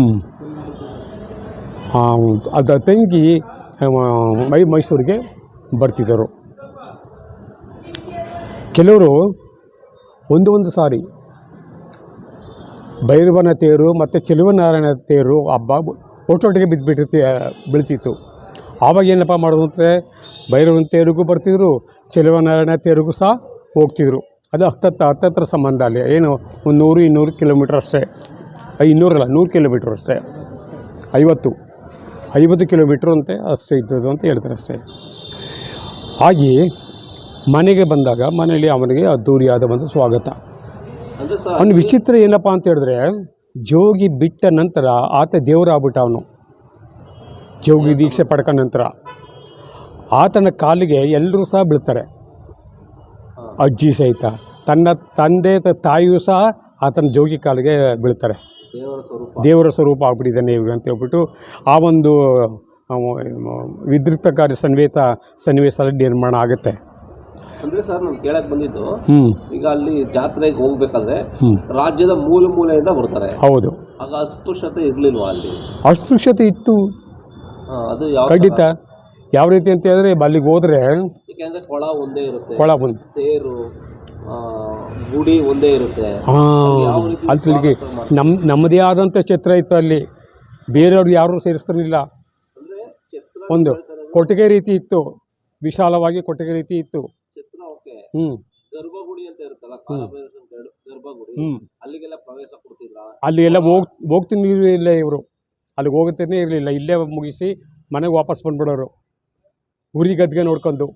ಅದು ತಂಗಿ ಮೈ ಮೈಸೂರಿಗೆ ಬರ್ತಿದ್ದರು. ಕೆಲವರು ಒಂದು ಒಂದು ಸಾರಿ ಭೈರವನ ತೇರು ಮತ್ತು ಚೆಲುವನಾರಾಯಣ ತೇರು ಹಬ್ಬ ಒಟ್ಟೊಟ್ಟಿಗೆ ಬಿದ್ದುಬಿಟ್ಟಿರ್ತಿ ಬೀಳ್ತಿತ್ತು. ಆವಾಗ ಏನಪ್ಪ ಮಾಡೋದು ಅಂದರೆ ಭೈರವನ ತೇರಿಗೂ ಬರ್ತಿದ್ರು, ಚೆಲುವನಾರಾಯಣ ತೇರಿಗೂ ಸಹ ಹೋಗ್ತಿದ್ರು. ಅದು ಹತ್ತತ್ತ ಹತ್ತತ್ರ ಸಂಬಂಧ ಅಲ್ಲಿ, ಏನು ಒಂದು ನೂರು, ಇನ್ನೂರು ಕಿಲೋಮೀಟ್ರ್ ಅಷ್ಟೇ. ಇನ್ನೂರಲ್ಲ, ನೂರು ಕಿಲೋಮೀಟ್ರ್ ಅಷ್ಟೇ. ಐವತ್ತು. ಐವತ್ತು ಕಿಲೋಮೀಟ್ರ್ ಅಂತೆ ಅಷ್ಟೇ ಇದ್ದದ್ದು ಅಂತ ಹೇಳ್ತಾರೆ ಅಷ್ಟೇ. ಹಾಗೆ ಮನೆಗೆ ಬಂದಾಗ ಮನೆಯಲ್ಲಿ ಅವನಿಗೆ ಅದ್ದೂರಿಯಾದ ಒಂದು ಸ್ವಾಗತ. ಅವನು ವಿಚಿತ್ರ ಏನಪ್ಪ ಅಂತ ಹೇಳಿದ್ರೆ ಜೋಗಿ ಬಿಟ್ಟ ನಂತರ ಆತ ದೇವರಾಗ್ಬಿಟ್ಟ ಅವನು. ಜೋಗಿ ದೀಕ್ಷೆ ಪಡ್ಕೊಂಡ ನಂತರ ಆತನ ಕಾಲಿಗೆ ಎಲ್ಲರೂ ಸಹ ಬೀಳ್ತಾರೆ. ಅಜ್ಜಿ ಸಹಿತ ತನ್ನ ತಂದೆ ತಾಯಿಯೂ ಸಹ ಆತನ ಜೋಗಿ ಕಾಲಿಗೆ ಬೀಳ್ತಾರೆ. ದೇವರ ಸ್ವರೂಪ. ದೇವರ ಸ್ವರೂಪ ಆಗ್ಬಿಟ್ಟಿದ್ದಾನೆ ಇವಾಗ ಅಂತ ಹೇಳ್ಬಿಟ್ಟು ಆ ಒಂದು ಆ, ವಿದ್ಯುಕ್ತಕಾರಿ ಸನ್ನಿವೇಶ ಸನ್ನಿವೇಶ ನಿರ್ಮಾಣ ಆಗುತ್ತೆ. ಅಂದ್ರೆ ಸರ್ ನಾನು ಕೇಳಕ್ ಬಂದಿದ್ದು ಈಗ ಅಲ್ಲಿ ಜಾತ್ರೆಗೆ ಹೋಗ್ಬೇಕಾದ್ರೆ ರಾಜ್ಯದ ಮೂಲ ಮೂಲೆಯಿಂದ ಬರ್ತಾರೆ. ಹೌದು. ಆಗ ಅಸ್ಪೃಶ್ಯತೆ ಇರಲಿಲ್ವ ಅಲ್ಲಿ? ಅಸ್ಪೃಶ್ಯತೆ ಇತ್ತು. ಅದು ಯಾವ ಖಂಡಿತ. ಯಾವ ರೀತಿ ಅಂತ ಹೇಳಿದ್ರೆ ಅಲ್ಲಿಗೆ ಹೋದ್ರೆ ಯಾಕೆಂದ್ರೆ ಕೊಳ ಒಂದೇ ಇರುತ್ತೆ. ಕೊಳ ಬಂತು. ತೇರು ಗುಡಿ ಒಂದೇ ಇರುತ್ತೆ. ಹಾಂ ಅಲ್ಲಿ ನಮ್ಮ ನಮ್ಮದೇ ಆದಂಥ ಛತ್ರ ಇತ್ತು ಅಲ್ಲಿ. ಬೇರೆಯವ್ರು ಯಾರೂ ಸೇರಿಸ್ತಿರಲಿಲ್ಲ. ಒಂದು ಕೊಟ್ಟಿಗೆ ರೀತಿ ಇತ್ತು. ವಿಶಾಲವಾಗಿ ಕೊಟ್ಟಿಗೆ ರೀತಿ ಇತ್ತು. ಹ್ಞೂ ಹ್ಞೂ ಅಲ್ಲಿಗೆಲ್ಲ ಹೋಗ್ ಹೋಗ್ತೀನಿ ಇರಲಿಲ್ಲ ಇವರು. ಅಲ್ಲಿಗೆ ಹೋಗುತ್ತೇನೆ ಇರಲಿಲ್ಲ. ಇಲ್ಲೇ ಮುಗಿಸಿ ಮನೆಗೆ ವಾಪಸ್ ಬಂದ್ಬಿಡೋರು. ಉರಿ ಗದ್ಗೆ ನೋಡ್ಕೊಂಡು.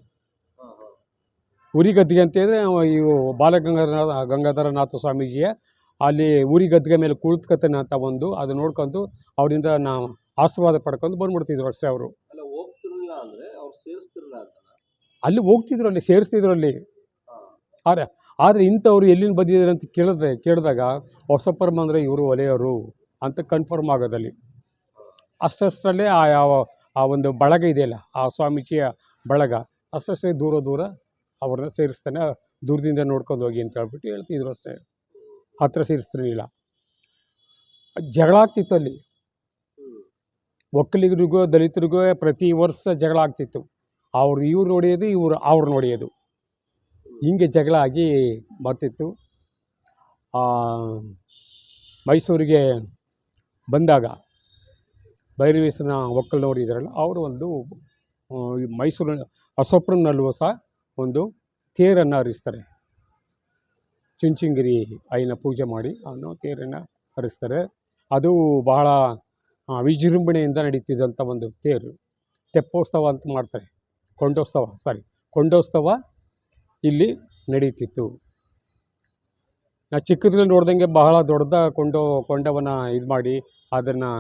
ಉರಿ ಗದ್ಗೆ ಅಂತ ಹೇಳಿದ್ರೆ ಇವು ಬಾಲಗಂಗಾಧರ ಗಂಗಾಧರನಾಥ ಸ್ವಾಮೀಜಿಯ ಅಲ್ಲಿ ಉರಿ ಗದ್ಗೆ ಮೇಲೆ ಕುಳಿತುಕತೇನೆ ಅಂತ ಒಂದು ಅದು ನೋಡ್ಕೊಂಡು ಅವರಿಂದ ನಾವು ಆಶೀರ್ವಾದ ಪಡ್ಕೊಂಡು ಬಂದ್ಬಿಡ್ತಿದ್ರು ಅಷ್ಟೇ ಅವರು. ಅಲ್ಲ ಹೋಗ್ತಿದ್ರು ಅಲ್ಲಿ ಸೇರಿಸ್ತಿದ್ರು ಅಲ್ಲಿ. ಆದರೆ ಆದರೆ ಇಂಥವ್ರು ಎಲ್ಲಿಂದ ಬಂದಿದ್ದಾರೆ ಅಂತ ಕೇಳಿದೆ ಕೇಳಿದಾಗ ಹೊಸಪ್ಪರಮ್ಮ ಅಂದರೆ ಇವರು ಒಲೆಯವರು ಅಂತ ಕನ್ಫರ್ಮ್ ಆಗೋದಲ್ಲಿ. ಅಷ್ಟಷ್ಟರಲ್ಲೇ ಆ ಯಾವ ಆ ಒಂದು ಬಳಗ ಇದೆಯಲ್ಲ ಆ ಸ್ವಾಮೀಜಿಯ ಬಳಗ ಅಷ್ಟಷ್ಟೇ ದೂರ ದೂರ ಅವ್ರನ್ನ ಸೇರಿಸ್ತಾನೆ ದೂರದಿಂದ ನೋಡ್ಕೊಂಡು ಹೋಗಿ ಅಂತ ಹೇಳ್ಬಿಟ್ಟು ಹೇಳ್ತಿದ್ರು ಅಷ್ಟೇ. ಹತ್ರ ಸೇರಿಸ್ತಿರ್ಲಿಲ್ಲ. ಜಗಳ ಆಗ್ತಿತ್ತು ಅಲ್ಲಿ. ಒಕ್ಕಲಿಗರಿಗೋ, ದಲಿತರಿಗೂ ಪ್ರತಿ ವರ್ಷ ಜಗಳ ಆಗ್ತಿತ್ತು. ಅವ್ರು ಇವ್ರು ನೋಡಿಯೋದು, ಇವರು ಅವ್ರು ನೋಡಿಯೋದು. ಹಿಂಗೆ ಜಗಳ ಆಗಿ ಬರ್ತಿತ್ತು. ಮೈಸೂರಿಗೆ ಬಂದಾಗ ಭೈರವೇಶ್ವರನ ಒಕ್ಕಲ್ನವ್ರು ಇದ್ದಾರಲ್ಲ, ಅವರು ಒಂದು ಮೈಸೂರಿನ ಅಸೊಪ್ರನಲ್ಲೂ ಸಹ ಒಂದು ತೇರನ್ನು ಹರಿಸ್ತಾರೆ. ಚುಂಚನಗಿರಿ ಐನ ಪೂಜೆ ಮಾಡಿ ಅವನು ತೇರನ್ನು ಹರಿಸ್ತಾರೆ. ಅದು ಬಹಳ ವಿಜೃಂಭಣೆಯಿಂದ ನಡೀತಿದ್ದಂಥ ಒಂದು ತೇರು. ತೆಪ್ಪೋತ್ಸವ ಅಂತ ಮಾಡ್ತಾರೆ. ಕೊಂಡೋತ್ಸವ ಸಾರಿ ಕೊಂಡೋತ್ಸವ ಇಲ್ಲಿ ನಡೀತಿತ್ತು. ನಾ ಚಿಕ್ಕದ್ರಲ್ಲಿ ನೋಡ್ದಂಗೆ ಬಹಳ ದೊಡ್ಡದ ಕೊಂಡೋ ಕೊಂಡವನ್ನು ಇದು ಮಾಡಿ ಅದನ್ನು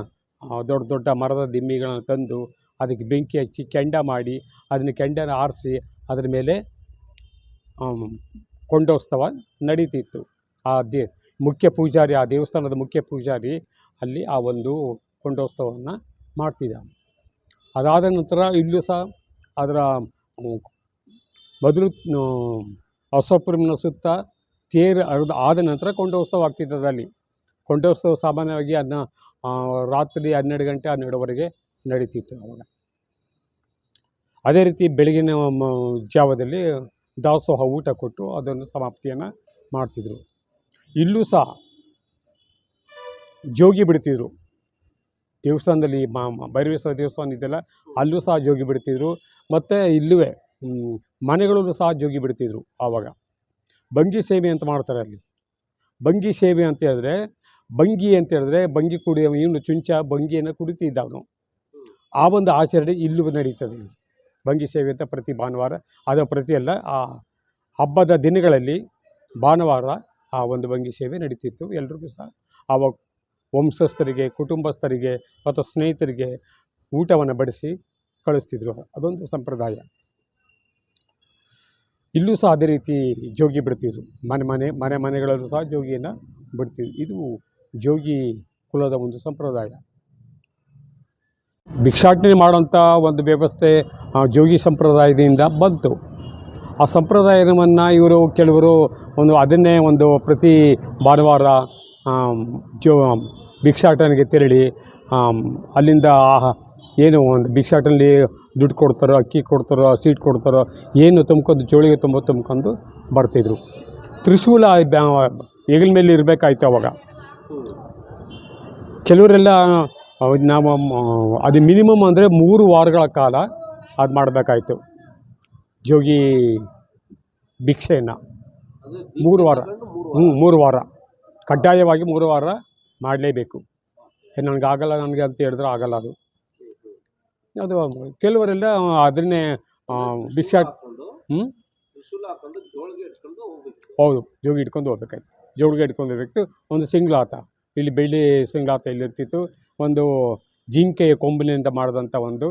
ದೊಡ್ಡ ದೊಡ್ಡ ಮರದ ದಿಮ್ಮಿಗಳನ್ನು ತಂದು ಅದಕ್ಕೆ ಬೆಂಕಿ ಹಚ್ಚಿ ಕೆಂಡ ಮಾಡಿ ಅದನ್ನು ಕೆಂಡನ ಆರಿಸಿ ಅದ್ರ ಮೇಲೆ ಕೊಂಡೋತ್ಸವ ನಡೀತಿತ್ತು. ಆ ದೇ, ಮುಖ್ಯ ಪೂಜಾರಿ, ಆ ದೇವಸ್ಥಾನದ ಮುಖ್ಯ ಪೂಜಾರಿ ಅಲ್ಲಿ ಆ ಒಂದು ಕೊಂಡೋತ್ಸವವನ್ನು ಮಾಡ್ತಿದ್ದ. ಅದಾದ ನಂತರ ಇಲ್ಲೂ ಸಹ ಅದರ ಮೊದಲು ಹೊಸಪುರಮಿನ ಸುತ್ತ ತೇರು ಅರ್ಧ, ಆದ ನಂತರ ಕೊಂಡೋತ್ಸವ ಆಗ್ತಿತ್ತು ಅಲ್ಲಿ. ಕೊಂಡೋತ್ಸವ ಸಾಮಾನ್ಯವಾಗಿ ಅದನ್ನ ರಾತ್ರಿ ಹನ್ನೆರಡು ಗಂಟೆ ಹನ್ನೆರಡುವರೆಗೆ ನಡೀತಿತ್ತು ಅವಾಗ. ಅದೇ ರೀತಿ ಬೆಳಗಿನ ಮ, ಜಾವದಲ್ಲಿ ದಾಸೋಹ ಊಟ ಕೊಟ್ಟು ಅದನ್ನು ಸಮಾಪ್ತಿಯನ್ನು ಮಾಡ್ತಿದ್ರು. ಇಲ್ಲೂ ಸಹ ಜೋಗಿ ಬಿಡ್ತಿದ್ರು. ದೇವಸ್ಥಾನದಲ್ಲಿ ಭೈರವೇಶ್ವರ ದೇವಸ್ಥಾನ ಇದೆಯಲ್ಲ ಅಲ್ಲೂ ಸಹ ಜೋಗಿ ಬಿಡ್ತಿದ್ರು. ಮತ್ತು ಇಲ್ಲೂ ಮನೆಗಳಲ್ಲೂ ಸಹ ಜೋಗಿ ಬಿಡ್ತಿದ್ರು ಆವಾಗ. ಬಂಗಿ ಸೇವೆ ಅಂತ ಮಾಡ್ತಾರೆ ಅಲ್ಲಿ. ಬಂಗಿ ಸೇವೆ ಅಂತ ಹೇಳಿದ್ರೆ, ಬಂಗಿ ಅಂತ ಹೇಳಿದ್ರೆ ಬಂಗಿ ಕುಡಿಯೋ ಇವನು ಚುಂಚ ಬಂಗಿಯನ್ನು ಕುಡಿತಿದ್ದ ಅವನು. ಆ ಒಂದು ಆಚರಣೆ ಇಲ್ಲೂ ನಡೀತದೆ. ಬಂಗಿ ಸೇವೆ ಅಂತ ಪ್ರತಿ ಭಾನುವಾರ, ಅದು ಪ್ರತಿ ಅಲ್ಲ ಆ ಹಬ್ಬದ ದಿನಗಳಲ್ಲಿ ಭಾನುವಾರ ಆ ಒಂದು ಬಂಗಿ ಸೇವೆ ನಡೀತಿತ್ತು. ಎಲ್ರಿಗೂ ಸಹ ಆವಾಗ ವಂಶಸ್ಥರಿಗೆ, ಕುಟುಂಬಸ್ಥರಿಗೆ ಮತ್ತು ಸ್ನೇಹಿತರಿಗೆ ಊಟವನ್ನು ಬಡಿಸಿ ಕಳಿಸ್ತಿದ್ರು. ಅದೊಂದು ಸಂಪ್ರದಾಯ. ಇಲ್ಲೂ ಸಹ ಅದೇ ರೀತಿ ಜೋಗಿ ಬಿಡ್ತಿದ್ರು. ಮನೆ ಮನೆ ಮನೆ ಮನೆಗಳಲ್ಲೂ ಸಹ ಜೋಗಿಯನ್ನು ಬಿಡ್ತಿದ್ರು. ಇದು ಜೋಗಿ ಕುಲದ ಒಂದು ಸಂಪ್ರದಾಯ. ಭಿಕ್ಷಾಟನೆ ಮಾಡೋಂಥ ಒಂದು ವ್ಯವಸ್ಥೆ ಜೋಗಿ ಸಂಪ್ರದಾಯದಿಂದ ಬಂತು. ಆ ಸಂಪ್ರದಾಯವನ್ನು ಇವರು ಕೆಲವರು ಒಂದು ಅದನ್ನೇ ಒಂದು ಪ್ರತಿ ಭಾನುವಾರ ಜೋ ಭಿಕ್ಷಾಟನೆಗೆ ತೆರಳಿ ಅಲ್ಲಿಂದ ಏನು ಒಂದು ಭಿಕ್ಷಾಟನಲ್ಲಿ ದುಡ್ಡು ಕೊಡ್ತಾರೋ, ಅಕ್ಕಿ ಕೊಡ್ತಾರೋ ಸೀಟ್ ಕೊಡ್ತಾರೋ, ಏನು ತುಂಬ್ಕೊಂಡು ಜೋಳಿಗೆ ತುಂಬ ತುಂಬ್ಕೊಂಡು ಬರ್ತಿದ್ರು. ತ್ರಿಶೂಲ ಹೆಗಲ ಮೇಲೆ ಇರಬೇಕಾಯ್ತು ಅವಾಗ. ಕೆಲವರೆಲ್ಲ ನಾವು ಅದು ಮಿನಿಮಮ್ ಅಂದರೆ ಮೂರು ವಾರಗಳ ಕಾಲ ಅದು ಮಾಡಬೇಕಾಯ್ತು. ಜೋಗಿ ಭಿಕ್ಷೆಯನ್ನು. ಮೂರು ವಾರ. ಹ್ಞೂ ಮೂರು ವಾರ. ಕಡ್ಡಾಯವಾಗಿ ಮೂರು ವಾರ ಮಾಡಲೇಬೇಕು. ನನಗೆ ಆಗಲ್ಲ ನನಗೆ ಅಂತ ಹೇಳಿದ್ರೆ ಆಗಲ್ಲ ಅದು. ಅದು ಕೆಲವರೆಲ್ಲ ಅದನ್ನೇ ಭಿಕ್ಷೆ ಹ್ಞೂ ಹೌದು ಜೋಗಿ ಇಟ್ಕೊಂಡು ಹೋಗ್ಬೇಕಾಯ್ತು. ಜೋಳಿಗೆ ಇಟ್ಕೊಂಡು ಹೋಗ್ಬೇಕು ಒಂದು ಸಿಂಗ್ಲಾತ. ಇಲ್ಲಿ ಬೆಳ್ಳಿ ಸಿಂಗ್ಲಾತ ಇಲ್ಲಿರ್ತಿತ್ತು ಒಂದು ಜಿಂಕೆಯ ಕೊಂಬಿನಿಂದ ಮಾಡಿದಂಥ ಒಂದು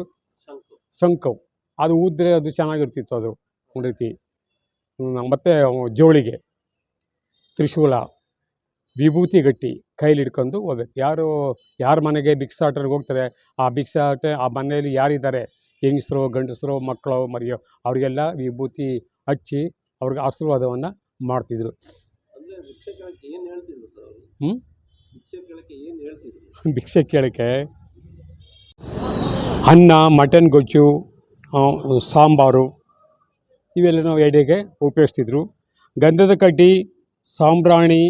ಶಂಕು ಶಂಕು ಅದು ಊದ್ರೆ ಅದು ಚೆನ್ನಾಗಿರ್ತಿತ್ತು ಅದು ಒಂದು ರೀತಿ ಮತ್ತು ಜೋಳಿಗೆ ತ್ರಿಶೂಲ ವಿಭೂತಿ ಗಟ್ಟಿ ಕೈಲಿ ಹಿಡ್ಕೊಂಡು ಹೋಗ್ಬೇಕು. ಯಾರು ಯಾರ ಮನೆಗೆ ಭಿಕ್ಷಾಟನೆಗೆ ಹೋಗ್ತಾರೆ ಆ ಭಿಕ್ಷಾಟ ಆ ಮನೆಯಲ್ಲಿ ಯಾರಿದ್ದಾರೆ? ಹೆಂಗಸರು ಗಂಡಸರು ಮಕ್ಕಳು ಮರಿಯೋ ಅವರಿಗೆಲ್ಲ ವಿಭೂತಿ ಹಚ್ಚಿ ಅವ್ರಿಗೆ ಆಶೀರ್ವಾದವನ್ನು ಮಾಡ್ತಿದ್ರು. ಅಂದ್ರೆ ಭಿಕ್ಷೆ ಕೇಳಕ್ಕೆ ಅನ್ನ, ಮಟನ್, ಗೊಜ್ಜು ಸಾಂಬಾರು, ಇವೆಲ್ಲ ನಾವು ಎಡೆಗೆ ಉಪಯೋಗಿಸ್ತಿದ್ರು. ಗಂಧದ ಕಡ್ಡಿ, ಸಾಂಬ್ರಾಣಿ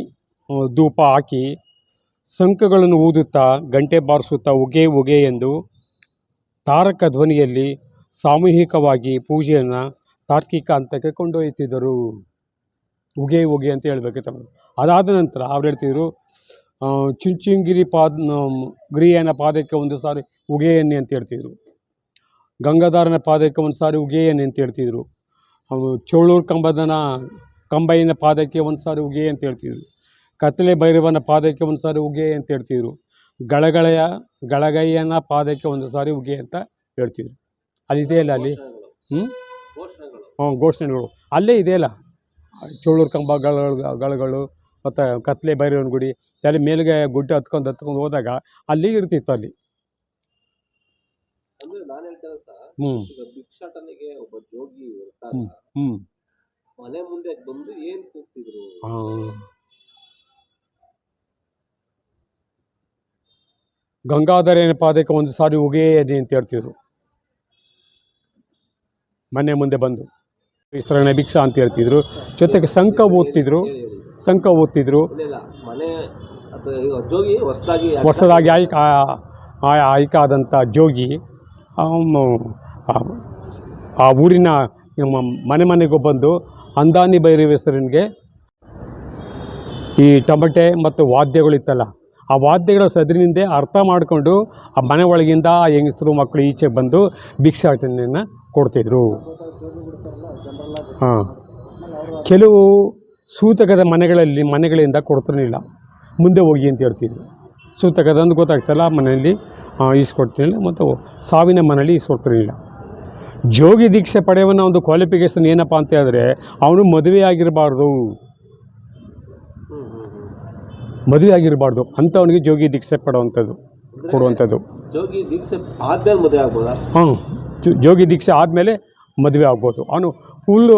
ಧೂಪ ಹಾಕಿ ಶಂಖಗಳನ್ನು ಊದುತ್ತಾ, ಗಂಟೆ ಬಾರಿಸುತ್ತಾ, ಉಗೆ ಉಗೆ ಎಂದು ತಾರಕ ಧ್ವನಿಯಲ್ಲಿ ಸಾಮೂಹಿಕವಾಗಿ ಪೂಜೆಯನ್ನು ತಾರ್ಕಿಕ ಹಂತಕ್ಕೆ ಕೊಂಡೊಯ್ಯುತ್ತಿದ್ದರು. ಉಗೆ ಉಗೆ ಅಂತ ಹೇಳ್ಬೇಕಿತ್ತು ಅದಾದ ನಂತರ ಅವ್ರು ಹೇಳ್ತಿದ್ರು ಚುಂಚುಂಗಿರಿ ಪಾದ ಗಿರಿಯನ ಪಾದಕ್ಕೆ ಒಂದು ಸಾರಿ ಉಗೆಯನ್ನಿ ಅಂತ ಹೇಳ್ತಿದ್ರು. ಗಂಗಾಧಾರನ ಪಾದಕ್ಕೆ ಒಂದು ಸಾರಿ ಉಗೆಯನ್ನಿ ಅಂತ ಹೇಳ್ತಿದ್ರು. ಚೋಳೂರು ಕಂಬದನ ಕಂಬೈನ ಪಾದಕ್ಕೆ ಒಂದು ಸಾರಿ ಉಗೆ ಅಂತ ಹೇಳ್ತಿದ್ರು. ಕತ್ತಲೆ ಭೈರವನ ಪಾದಕ್ಕೆ ಒಂದು ಸಾರಿ ಉಗೆ ಅಂತ ಹೇಳ್ತಿದ್ರು. ಗಳಗಳೆಯ ಗಳಗಯ್ಯನ ಪಾದಕ್ಕೆ ಒಂದು ಸಾರಿ ಉಗೆ ಅಂತ ಹೇಳ್ತಿದ್ರು. ಅಲ್ಲಿ ಇದೆಯಲ್ಲ ಅಲ್ಲಿ ಹ್ಞೂ ಘೋಷಣೆಗಳು. ಹ್ಞೂ ಘೋಷಣೆಗಳು. ಅಲ್ಲೇ ಇದೆಯಲ್ಲ ಚೋಳೂರು ಕಂಬ ಗಳ ಗಳಗಳು ಮತ್ತು ಕತ್ಲೆ ಭೈರವನ ಗುಡಿ ಅಲ್ಲಿ ಮೇಲ್ಗೆ ಗುಡ್ಡ ಹತ್ಕೊಂಡು ಹತ್ಕೊಂಡು ಹೋದಾಗ ಅಲ್ಲಿ ಇರ್ತಿತ್ತು ಅಲ್ಲಿ. ಹ್ಞೂ ಹ್ಞೂ ಹ್ಞೂ ಮನೆ ಮುಂದೆ ಬಂದು ಏನ್ ಕೂಗ್ತಿದ್ರು? ಗಂಗಾಧರೇನ ಪಾದಕ್ಕೆ ಒಂದು ಸಾರಿ ಉಗೇನಿ ಅಂತ ಹೇಳ್ತಿದ್ರು. ಮನೆ ಮುಂದೆ ಬಂದು. ವಿಸರಣ ಭಿಕ್ಷಾ ಅಂತ ಹೇಳ್ತಿದ್ರು. ಜೊತೆಗೆ ಸಂಕ ಓದ್ತಿದ್ರು ಸಂಕ ಓದ್ತಿದ್ರು. ಹೊಸದಾಗಿ ಆಯ್ಕೆ ಆ- ಆಯ್ಕೆ ಆದಂಥ ಜೋಗಿ ಆ- ಆ ಊರಿನ ಮನೆ ಮನೆಗೂ ಬಂದು ಅಂದಾನಿ ಭೈರವೇಶ್ವರನಿಗೆ ಈ ಟಮಟೆ ಮತ್ತು ವಾದ್ಯಗಳಿತ್ತಲ್ಲ ಆ ವಾದ್ಯಗಳ ಸದರಿನಿಂದೇ ಅರ್ಥ ಮಾಡಿಕೊಂಡು ಆ ಮನೆ ಒಳಗಿಂದ ಆ ಹೆಂಗಸರು ಮಕ್ಕಳು ಈಚೆ ಬಂದು ಭಿಕ್ಷಾಟನೆಯನ್ನು ಕೊಡ್ತಿದ್ರು. ಹಾಂ. ಕೆಲವು ಸೂತಕದ ಮನೆಗಳಲ್ಲಿ ಮನೆಗಳಿಂದ ಕೊಡ್ತಿರಲಿಲ್ಲ. ಮುಂದೆ ಹೋಗಿ ಅಂತ ಹೇಳ್ತಿದ್ರು. ಸೂತಕದ ಅಂತ ಗೊತ್ತಾಗ್ತಲ್ಲ ಮನೆಯಲ್ಲಿ ಈಸ್ಕೊಡ್ತಿರಲಿಲ್ಲ ಮತ್ತು ಸಾವಿನ ಮನೆಯಲ್ಲಿ ಈಸ್ಕೊಡ್ತಿರಲಿಲ್ಲ. ಜೋಗಿ ದೀಕ್ಷೆ ಪಡೆಯವನ ಒಂದು ಕ್ವಾಲಿಫಿಕೇಷನ್ ಏನಪ್ಪ ಅಂತ ಹೇಳಿದ್ರೆ ಅವನು ಮದುವೆ ಆಗಿರಬಾರ್ದು. ಮದುವೆ ಆಗಿರಬಾರ್ದು. ಅಂಥವನಿಗೆ ಜೋಗಿ ದೀಕ್ಷೆ ಪಡುವಂಥದ್ದು ಕೊಡುವಂಥದ್ದು. ಜೋಗಿ ದೀಕ್ಷೆ ಆದ್ಮೇಲೆ ಮದುವೆ ಆಗ್ಬೋದಾ? ಹಾಂ ಜೋಗಿ ದೀಕ್ಷೆ ಆದಮೇಲೆ ಮದುವೆ ಆಗ್ಬೋದು. ಅವನು ಫುಲ್ಲು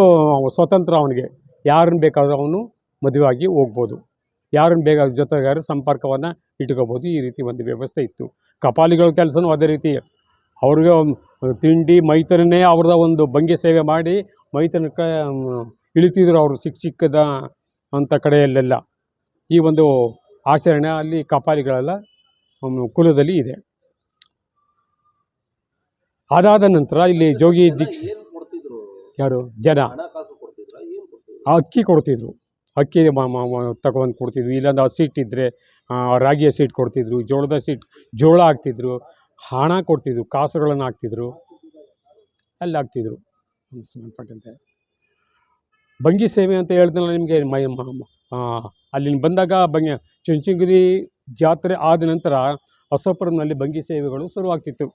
ಸ್ವತಂತ್ರ ಅವನಿಗೆ. ಯಾರನ್ನು ಬೇಕಾದರೂ ಅವನು ಮದುವೆಯಾಗಿ ಹೋಗ್ಬೋದು. ಯಾರನ್ನು ಬೇಗ ಜೊತೆಗಾರ ಸಂಪರ್ಕವನ್ನು ಇಟ್ಕೋಬೋದು. ಈ ರೀತಿ ಒಂದು ವ್ಯವಸ್ಥೆ ಇತ್ತು. ಕಪಾಲಿಗಳ ಕೆಲಸನೂ ಅದೇ ರೀತಿ. ಅವ್ರಿಗೆ ತಿಂಡಿ ಮೈತ್ರನೇ ಅವ್ರದ ಒಂದು ಭಂಗಿ ಸೇವೆ ಮಾಡಿ ಮೈತನಕ್ಕೆ ಇಳಿತಿದ್ರು ಅವರು ಚಿಕ್ಕ ಚಿಕ್ಕದ ಅಂಥ ಕಡೆಯಲ್ಲೆಲ್ಲ. ಈ ಒಂದು ಆಚರಣೆ ಅಲ್ಲಿ ಕಪಾಲಿಗಳೆಲ್ಲ ಕುಲದಲ್ಲಿ ಇದೆ. ಅದಾದ ನಂತರ ಇಲ್ಲಿ ಜೋಗಿ ದೀಕ್ಷೆ ಯಾರು? ಜನ ಹಣಕಾಸು ಕೊಡ್ತಿದ್ರ ಏನ್ ಕೊಡ್ತಿದ್ರು ಆ ಅಕ್ಕಿ ಕೊಡ್ತಿದ್ರು. ಅಕ್ಕಿ ತಗೊಂಡು ಕೊಡ್ತಿದ್ರು. ಇಲ್ಲಾಂದ್ರೆ ಹಸಿ ಇದ್ದರೆ ರಾಗಿ ಸೀಟ್ ಕೊಡ್ತಿದ್ರು, ಜೋಳದ ಸೀಟ್ ಜೋಳ ಹಾಕ್ತಿದ್ರು, ಹಣ ಕೊಡ್ತಿದ್ರು, ಕಾಸುಗಳನ್ನು ಹಾಕ್ತಿದ್ರು ಅಲ್ಲಿ ಹಾಕ್ತಿದ್ರು. ಸಂಬಂಧಪಟ್ಟಂತೆ ಭಂಗಿ ಸೇವೆ ಅಂತ ಹೇಳಿದ್ನಲ್ಲ ನಿಮಗೆ ಅಲ್ಲಿ ಬಂದಾಗ ಬಂಗಿ ಚುಂಚನಗಿರಿ ಜಾತ್ರೆ ಆದ ನಂತರ ಹೊಸಪುರಂನಲ್ಲಿ ಬಂಗಿ ಸೇವೆಗಳು ಶುರುವಾಗ್ತಿತ್ತು.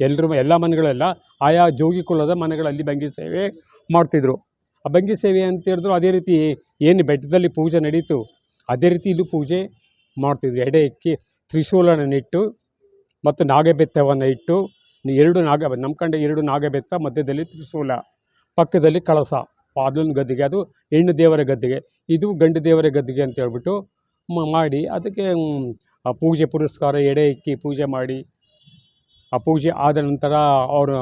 ಎಲ್ಲರೂ ಎಲ್ಲ ಮನೆಗಳೆಲ್ಲ ಆಯಾ ಜೋಗಿ ಕುಲದ ಮನೆಗಳಲ್ಲಿ ಬಂಗಿ ಸೇವೆ ಮಾಡ್ತಿದ್ರು. ಆ ಭಂಗಿ ಸೇವೆ ಅಂತ ಹೇಳಿದ್ರು, ಅದೇ ರೀತಿ ಏನು ಬೆಟ್ಟದಲ್ಲಿ ಪೂಜೆ ನಡೀತು, ಅದೇ ರೀತಿ ಇಲ್ಲೂ ಪೂಜೆ ಮಾಡ್ತಿದ್ವಿ ಎಡೆ ಇಕ್ಕಿ ತ್ರಿಶೂಲನನ್ನಿಟ್ಟು ಮತ್ತು ನಾಗಬೆತ್ತವನ್ನು ಇಟ್ಟು ಎರಡು ನಾಗ, ನಮ್ಮ ಕಂಡ ಎರಡು ನಾಗಬೆತ್ತ, ಮಧ್ಯದಲ್ಲಿ ತ್ರಿಶೂಲ, ಪಕ್ಕದಲ್ಲಿ ಕಳಸ ಅದೊಂದು ಗದ್ದಿಗೆ, ಅದು ಹೆಣ್ಣು ದೇವರ ಗದ್ದಿಗೆ, ಇದು ಗಂಡು ದೇವರ ಗದ್ದಿಗೆ ಅಂತ ಹೇಳ್ಬಿಟ್ಟು ಮಾಡಿ ಅದಕ್ಕೆ ಪೂಜೆ ಪುರಸ್ಕಾರ ಎಡೆ ಇಕ್ಕಿ ಪೂಜೆ ಮಾಡಿ, ಆ ಪೂಜೆ ಆದ ನಂತರ ಅವರು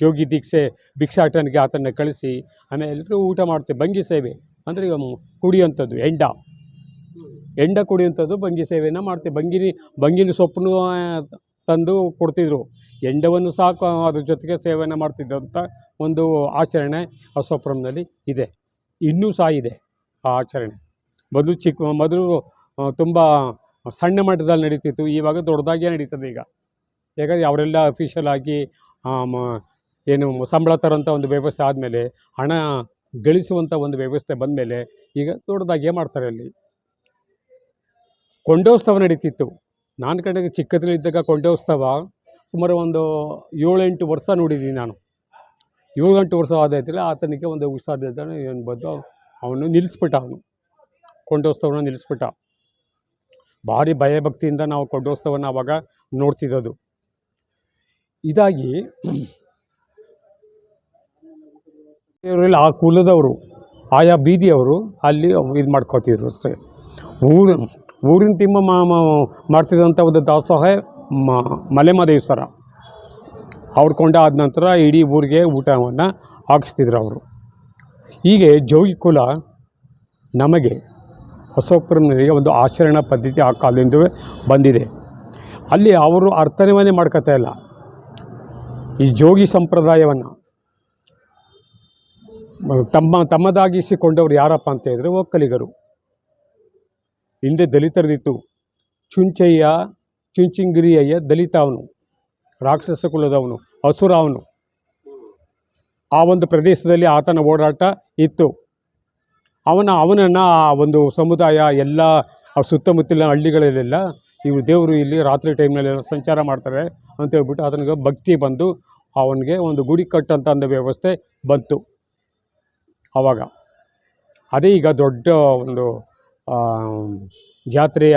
ಜೋಗಿ ದೀಕ್ಷೆ ಭಿಕ್ಷಾಟನಿಗೆ ಆತನ ಕಳಿಸಿ, ಆಮೇಲೆ ಎಲ್ಲರೂ ಊಟ ಮಾಡ್ತೇವೆ ಭಂಗಿ ಸೇವೆ ಅಂದರೆ ಈಗ ಕುಡಿಯುವಂಥದ್ದು, ಎಂಡ. ಎಂಡ ಕುಡಿಯುವಂಥದ್ದು ಭಂಗಿ ಸೇವೆಯನ್ನು ಮಾಡ್ತೇವೆ ಭಂಗಿನಿ ಭಂಗಿನ ಸೊಪ್ಪನ್ನು ತಂದು ಕೊಡ್ತಿದ್ರು. ಎಂಡವನ್ನು ಸಾಕು, ಅದ್ರ ಜೊತೆಗೆ ಸೇವೆಯನ್ನು ಮಾಡ್ತಿದ್ದಂಥ ಒಂದು ಆಚರಣೆ ಅಸೋಪುರಂನಲ್ಲಿ ಇದೆ. ಇನ್ನೂ ಸಹ ಇದೆ ಆ ಆಚರಣೆ. ಮೊದಲು ಚಿಕ್ಕ ಮೊದಲು ತುಂಬ ಸಣ್ಣ ಮಟ್ಟದಲ್ಲಿ ನಡೀತಿತ್ತು. ಇವಾಗ ದೊಡ್ಡದಾಗಿಯೇ ನಡೀತದೆ ಈಗ. ಯಾಕಂದರೆ ಅವರೆಲ್ಲ ಅಫಿಷಿಯಲ್ ಆಗಿ ಮ- ಏನು ಸಂಬಳ ತರೋಂಥ ಒಂದು ವ್ಯವಸ್ಥೆ ಆದಮೇಲೆ, ಹಣ ಗಳಿಸುವಂಥ ಒಂದು ವ್ಯವಸ್ಥೆ ಬಂದಮೇಲೆ, ಈಗ ದೊಡ್ಡದಾಗಿ ಏನು ಮಾಡ್ತಾರೆ ಅಲ್ಲಿ? ಕೊಂಡೋತ್ಸವ ನಡೀತಿತ್ತು. ನಾನು ಕಡೆಗೆ ಚಿಕ್ಕದ್ರಲ್ಲಿದ್ದಾಗ ಕೊಂಡೋತ್ಸವ ಸುಮಾರು ಒಂದು ಏಳೆಂಟು ವರ್ಷ ನೋಡಿದ್ದೀನಿ ನಾನು. ಏಳೆಂಟು ವರ್ಷ ಆದಾಯ್ತಿಲ್ಲ ಆತನಿಗೆ ಒಂದು ಹುಷಾರಿದ್ದಾನೆ ಏನು ಬಂದು ಅವನು ನಿಲ್ಲಿಸ್ಬಿಟ್ಟ ಅವನು. ಕೊಂಡೋತ್ಸವನ ನಿಲ್ಲಿಸ್ಬಿಟ್ಟ. ಭಾರಿ ಭಯಭಕ್ತಿಯಿಂದ ನಾವು ಕೊಂಡೋತ್ಸವನ ಆವಾಗ ನೋಡ್ತಿದ್ದದು ಇದಾಗಿ ಇವರೆಲ್ಲ ಆ ಕುಲದವರು, ಆಯಾ ಬೀದಿಯವರು ಅಲ್ಲಿ ಇದು ಮಾಡ್ಕೊತಿದ್ರು ಅಷ್ಟೇ. ಊರು, ಊರಿನ ತಿಮ್ಮ ಮಾಡ್ತಿದ್ದಂಥ ಒಂದು ದಾಸೋಹ ಮ- ಮಲೆಮಹದೇಶ್ವರ ಅವ್ರು ಕೊಂಡ ಆದ ನಂತರ ಇಡೀ ಊರಿಗೆ ಊಟವನ್ನು ಹಾಕಿಸ್ತಿದ್ರು ಅವರು. ಹೀಗೆ ಜೋಗಿ ಕುಲ ನಮಗೆ ಹೊಸಪುರಂನಲ್ಲಿ ಒಂದು ಆಚರಣಾ ಪದ್ಧತಿ ಆ ಕಾಲದಿಂದ ಬಂದಿದೆ. ಅಲ್ಲಿ ಅವರು ಅರ್ಥನೇ ಮಾಡ್ಕೋತಾ ಇಲ್ಲ. ಈ ಜೋಗಿ ಸಂಪ್ರದಾಯವನ್ನು ತಮ್ಮ ತಮ್ಮದಾಗಿಸಿಕೊಂಡವರು ಯಾರಪ್ಪ ಅಂತ ಹೇಳಿದರೆ ಒಕ್ಕಲಿಗರು. ಹಿಂದೆ ದಲಿತರದಿತ್ತು ಚುಂಚಯ್ಯ, ಚುಂಚಿಂಗಿರಿಯಯ್ಯ ದಲಿತ ಅವನು, ರಾಕ್ಷಸ ಕುಲದವನು ಹಸುರ ಅವನು. ಆ ಒಂದು ಪ್ರದೇಶದಲ್ಲಿ ಆತನ ಓಡಾಟ ಇತ್ತು. ಅವನ, ಅವನನ್ನು ಆ ಒಂದು ಸಮುದಾಯ, ಎಲ್ಲ ಆ ಸುತ್ತಮುತ್ತಲಿನ ಹಳ್ಳಿಗಳಲ್ಲೆಲ್ಲ ಇವು ದೇವರು ಇಲ್ಲಿ ರಾತ್ರಿ ಟೈಮ್ನಲ್ಲಿ ಸಂಚಾರ ಮಾಡ್ತಾರೆ ಅಂತ ಹೇಳ್ಬಿಟ್ಟು ಆತನಿಗೆ ಭಕ್ತಿ ಬಂದು ಅವನಿಗೆ ಒಂದು ಗುಡಿ ಕಟ್ಟಂಥ ಒಂದು ವ್ಯವಸ್ಥೆ ಬಂತು ಆವಾಗ ಅದೇ ಈಗ ದೊಡ್ಡ ಒಂದು ಜಾತ್ರೆಯ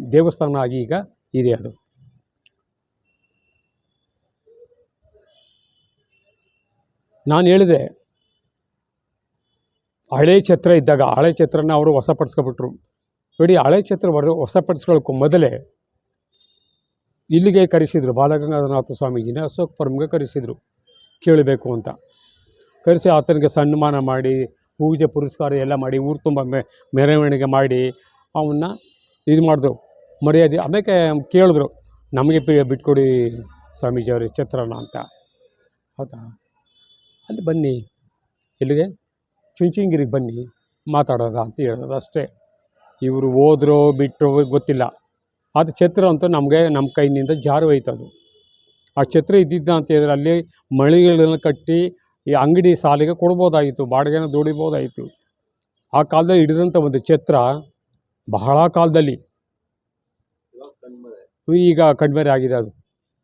ದೇವಸ್ಥಾನ ಆಗಿ ಈಗ ಇದೆ ಅದು. ನಾನು ಹೇಳಿದೆ, ಹಳೆ ಛತ್ರ ಇದ್ದಾಗ, ಹಳೆ ಛತ್ರನ ಅವರು ವಶಪಡಿಸ್ಕೊಬಿಟ್ರು. ನೋಡಿ ಹಳೆ ಚಿತ್ರ ಬರೆದು ಹೊಸಪಡಿಸ್ಕೊಳ್ಳೋಕ್ಕೂ ಮೊದಲೇ ಇಲ್ಲಿಗೆ ಕರೆಸಿದ್ರು ಬಾಲಗಂಗಾಧರನಾಥ ಸ್ವಾಮೀಜಿನ ಅಶೋಕ್ ಪರಮ್ಗೆ ಕರೆಸಿದ್ರು, ಕೇಳಬೇಕು ಅಂತ. ಕರೆಸಿ ಆತನಿಗೆ ಸನ್ಮಾನ ಮಾಡಿ, ಪೂಜೆ ಪುರಸ್ಕಾರ ಎಲ್ಲ ಮಾಡಿ, ಊರು ತುಂಬ ಮೆ, ಮೆರವಣಿಗೆ ಮಾಡಿ, ಅವನ್ನ ಇದು ಮಾಡಿದ್ರು. ಮರ್ಯಾದೆ ಆಮೇಲೆ ಕೇಳಿದ್ರು, ನಮಗೆ ಬಿಟ್ಕೊಡಿ ಸ್ವಾಮೀಜಿ ಅವರ ಚಿತ್ರನ ಅಂತ. ಹೌದಾ? ಅಲ್ಲಿ ಬನ್ನಿ, ಇಲ್ಲಿಗೆ ಚುಂಚನಗಿರಿಗೆ ಬನ್ನಿ, ಮಾತಾಡೋದ ಅಂತ ಹೇಳೋದು ಅಷ್ಟೇ. ಇವರು ಹೋದ್ರೋ ಬಿಟ್ಟರೋ ಗೊತ್ತಿಲ್ಲ. ಅದು ಛತ್ರ ಅಂತೂ ನಮಗೆ ನಮ್ಮ ಕೈಯಿಂದ ಜಾರು ಅದು ಆ ಛತ್ರ ಇದ್ದಿದ್ದ ಅಂತ ಹೇಳಿದ್ರೆ ಅಲ್ಲಿ ಮಳಿಗೆಗಳನ್ನ ಕಟ್ಟಿ ಈ ಅಂಗಡಿ ಸಾಲಿಗೆ ಕೊಡ್ಬೋದಾಗಿತ್ತು ಬಾಡಿಗೆನ ದುಡಿಬೋದಾಗಿತ್ತು ಆ ಕಾಲದಲ್ಲಿ ಹಿಡಿದಂಥ ಒಂದು ಛತ್ರ ಬಹಳ ಕಾಲದಲ್ಲಿ. ಈಗ ಕಡಿಮೆ ಆಗಿದೆ ಅದು,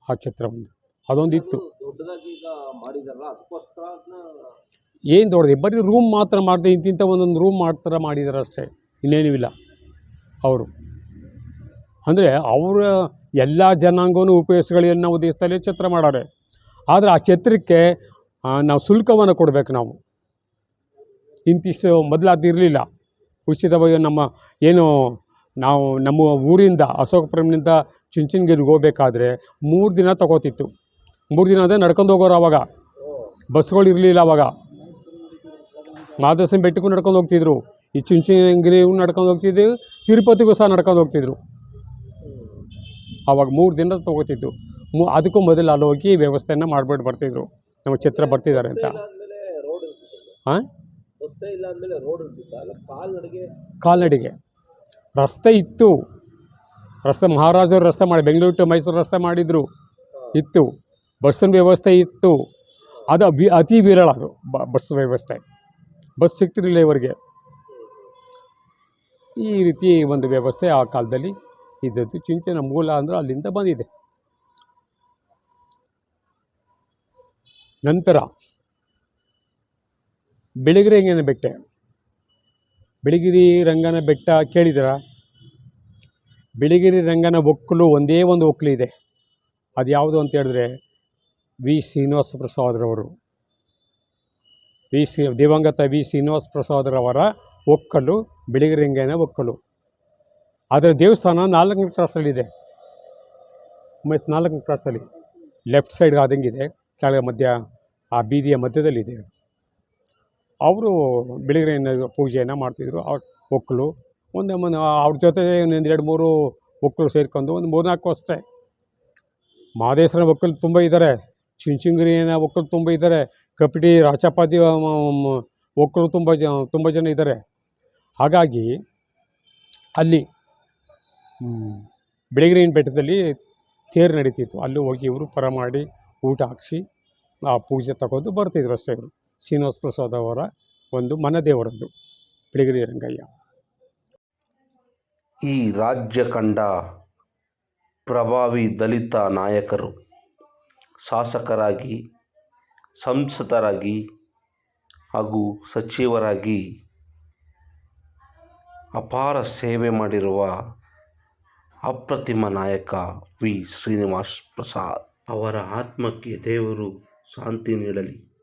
ಆ ಛತ್ರ ಒಂದು. ಅದೊಂದು ಇತ್ತು. ಏನು ದೊಡ್ಡದು ಬರೀ ರೂಮ್ ಮಾತ್ರ ಮಾಡಿದೆ ಇಂತಿಂಥ ಒಂದೊಂದು ರೂಮ್ ಮಾತ್ರ ಮಾಡಿದ್ದಾರೆ ಅಷ್ಟೇ ಇನ್ನೇನೂ ಇಲ್ಲ. ಅವರು. ಅಂದರೆ ಅವರ ಎಲ್ಲ ಜನಾಂಗವನ್ನು ಉಪಯೋಗಿಸ್ಕೊಳ್ಳಿ ಅನ್ನೋ ಉದ್ದೇಶದಲ್ಲಿ ಛತ್ರ ಮಾಡಾರೆ ಆದರೆ ಆ ಛತ್ರಕ್ಕೆ ನಾವು ಶುಲ್ಕವನ್ನು ಕೊಡಬೇಕು ನಾವು. ಇಂತಿಷ್ಟು ಮೊದಲು ಅದಿರಲಿಲ್ಲ ಉಚಿತವಾಗಿ ನಮ್ಮ ಏನು ನಾವು ನಮ್ಮ ಊರಿಂದ ಅಶೋಕಪುರಂನಿಂದ ಚುಂಚನಗಿರಿಗೆ ಹೋಗ್ಬೇಕಾದ್ರೆ ಮೂರು ದಿನ ತಗೋತಿತ್ತು. ಮೂರು ದಿನ ಅಂದರೆ ನಡ್ಕೊಂಡು ಹೋಗೋರು ಆವಾಗ ಬಸ್ಗಳು ಇರಲಿಲ್ಲ ಆವಾಗ ಮಾದೇಶ್ವರ ಬೆಟ್ಟಕ್ಕೂ ನಡ್ಕೊಂಡು ಹೋಗ್ತಿದ್ರು. ಈ ಚುಂಚನಗಿರಿಗೂ ನಡ್ಕೊಂಡು ಹೋಗ್ತಿದ್ದೆವು ತಿರುಪತಿಗೂ ಸಹ ನಡ್ಕೊಂಡು ಹೋಗ್ತಿದ್ರು. ಆವಾಗ ಮೂರು ದಿನ ತಗೋತಿತ್ತು ಅದಕ್ಕೂ ಮೊದಲು ಅಲ್ಲಿ ಹೋಗಿ ವ್ಯವಸ್ಥೆಯನ್ನು ಮಾಡ್ಬಿಟ್ಟು ಬರ್ತಿದ್ರು. ನಮ್ಮ ಚಿತ್ರ ಬರ್ತಿದ್ದಾರೆ ಅಂತ. ಹಾಂ ಕಾಲ್ನಡಿಗೆ. ರಸ್ತೆ ಇತ್ತು. ರಸ್ತೆ ಮಹಾರಾಜರು ರಸ್ತೆ ಮಾಡಿ, ಬೆಂಗಳೂರು ಟು ಮೈಸೂರು ರಸ್ತೆ ಮಾಡಿದರು. ಇತ್ತು. ಬಸ್ಸಿನ ವ್ಯವಸ್ಥೆ ಇತ್ತು. ಅದು ಅತಿ ವಿರಳ ಅದು. ಬಸ್ ವ್ಯವಸ್ಥೆ. ಬಸ್ ಸಿಗ್ತಿರಲಿಲ್ಲ ಇವರಿಗೆ. ಈ ರೀತಿ ಒಂದು ವ್ಯವಸ್ಥೆ ಆ ಕಾಲದಲ್ಲಿ ಇದ್ದದ್ದು. ಚಿಂಚನ ಮೂಲ ಅಂದರೆ ಅಲ್ಲಿಂದ ಬಂದಿದೆ. ನಂತರ ಬೆಳಗಿರಂಗನ ಬೆಟ್ಟ. ಬಿಳಿಗಿರಿ ರಂಗನ ಬೆಟ್ಟ ಕೇಳಿದಿರ? ಬಿಳಿಗಿರಿ ರಂಗನ ಒಕ್ಕಲು ಒಂದೇ ಒಂದು ಒಕ್ಕಲು ಇದೆ. ಅದು ಯಾವುದು ಅಂತ ಹೇಳಿದ್ರೆ ವಿ. ಶ್ರೀನಿವಾಸ ಪ್ರಸಾದ್ರವರು ವಿ. ಶ್ರೀ, ದಿವಂಗತ ವಿ. ಶ್ರೀನಿವಾಸ ಪ್ರಸಾದ್ರವರ ಒಕ್ಕಲು, ಬಿಳಿಗಿರಿ ರಂಗನ ಒಕ್ಕಲು. ಅದರ ದೇವಸ್ಥಾನ ನಾಲ್ಕನೇ ಕ್ರಾಸಲ್ಲಿದೆ ಮತ್ತು ನಾಲ್ಕನೇ ಕ್ರಾಸಲ್ಲಿ ಲೆಫ್ಟ್ ಸೈಡ್ ಆದಂಗಿದೆ ಕೆಳಗೆ ಮಧ್ಯ, ಆ ಬೀದಿಯ ಮಧ್ಯದಲ್ಲಿದೆ ಅವರು ಬೆಳಗಿನ ಪೂಜೆಯನ್ನು ಮಾಡ್ತಿದ್ರು. ಒಕ್ಕಲು, ಒಂದು ಮನೆ ಅವ್ರ ಜೊತೆ ಒಂದು ಎರಡು, ಮೂರು ಒಕ್ಕಲು ಸೇರ್ಕೊಂಡು ಒಂದು ಮೂರು ನಾಲ್ಕು ಅಷ್ಟೇ. ಮಹದೇಶ್ವರನ ಒಕ್ಕಲು ತುಂಬ ಇದ್ದಾರೆ ಚುಂಚುಂಗಿರಿನ ಒಕ್ಕಲು ತುಂಬ ಇದ್ದಾರೆ ಕಪಿಟಿ ರಾಚಪಾತಿ ಒಕ್ಕಲು ತುಂಬ ಜ, ತುಂಬ ಜನ ಇದ್ದಾರೆ ಹಾಗಾಗಿ ಅಲ್ಲಿ ಬಿಳಿಗಿರಿನ ಬೆಟ್ಟದಲ್ಲಿ ತೇರು ನಡೀತಿತ್ತು. ಅಲ್ಲಿ ಹೋಗಿ ಇವರು ಪರ ಮಾಡಿ ಊಟ ಹಾಕ್ಸಿ, ಆ ಪೂಜೆ ತಗೊಂಡು ಬರ್ತಿದ್ರು ಅಷ್ಟೇ ಇವರು. ಶ್ರೀನಿವಾಸ ಪ್ರಸಾದ್ ಅವರ ಒಂದು ಮನದೇವರದ್ದು ಬಿಳಿಗಿರಿ ರಂಗಯ್ಯ. ಈ ರಾಜ್ಯ ಕಂಡ ಪ್ರಭಾವಿ ದಲಿತ ನಾಯಕರು, ಶಾಸಕರಾಗಿ, ಸಂಸದರಾಗಿ ಹಾಗೂ ಸಚಿವರಾಗಿ ಅಪಾರ ಸೇವೆ ಮಾಡಿರುವ ಅಪ್ರತಿಮ ನಾಯಕ ವಿ. ಶ್ರೀನಿವಾಸ್ ಪ್ರಸಾದ್ ಅವರ ಆತ್ಮಕ್ಕೆ ದೇವರು ಶಾಂತಿ ನೀಡಲಿ.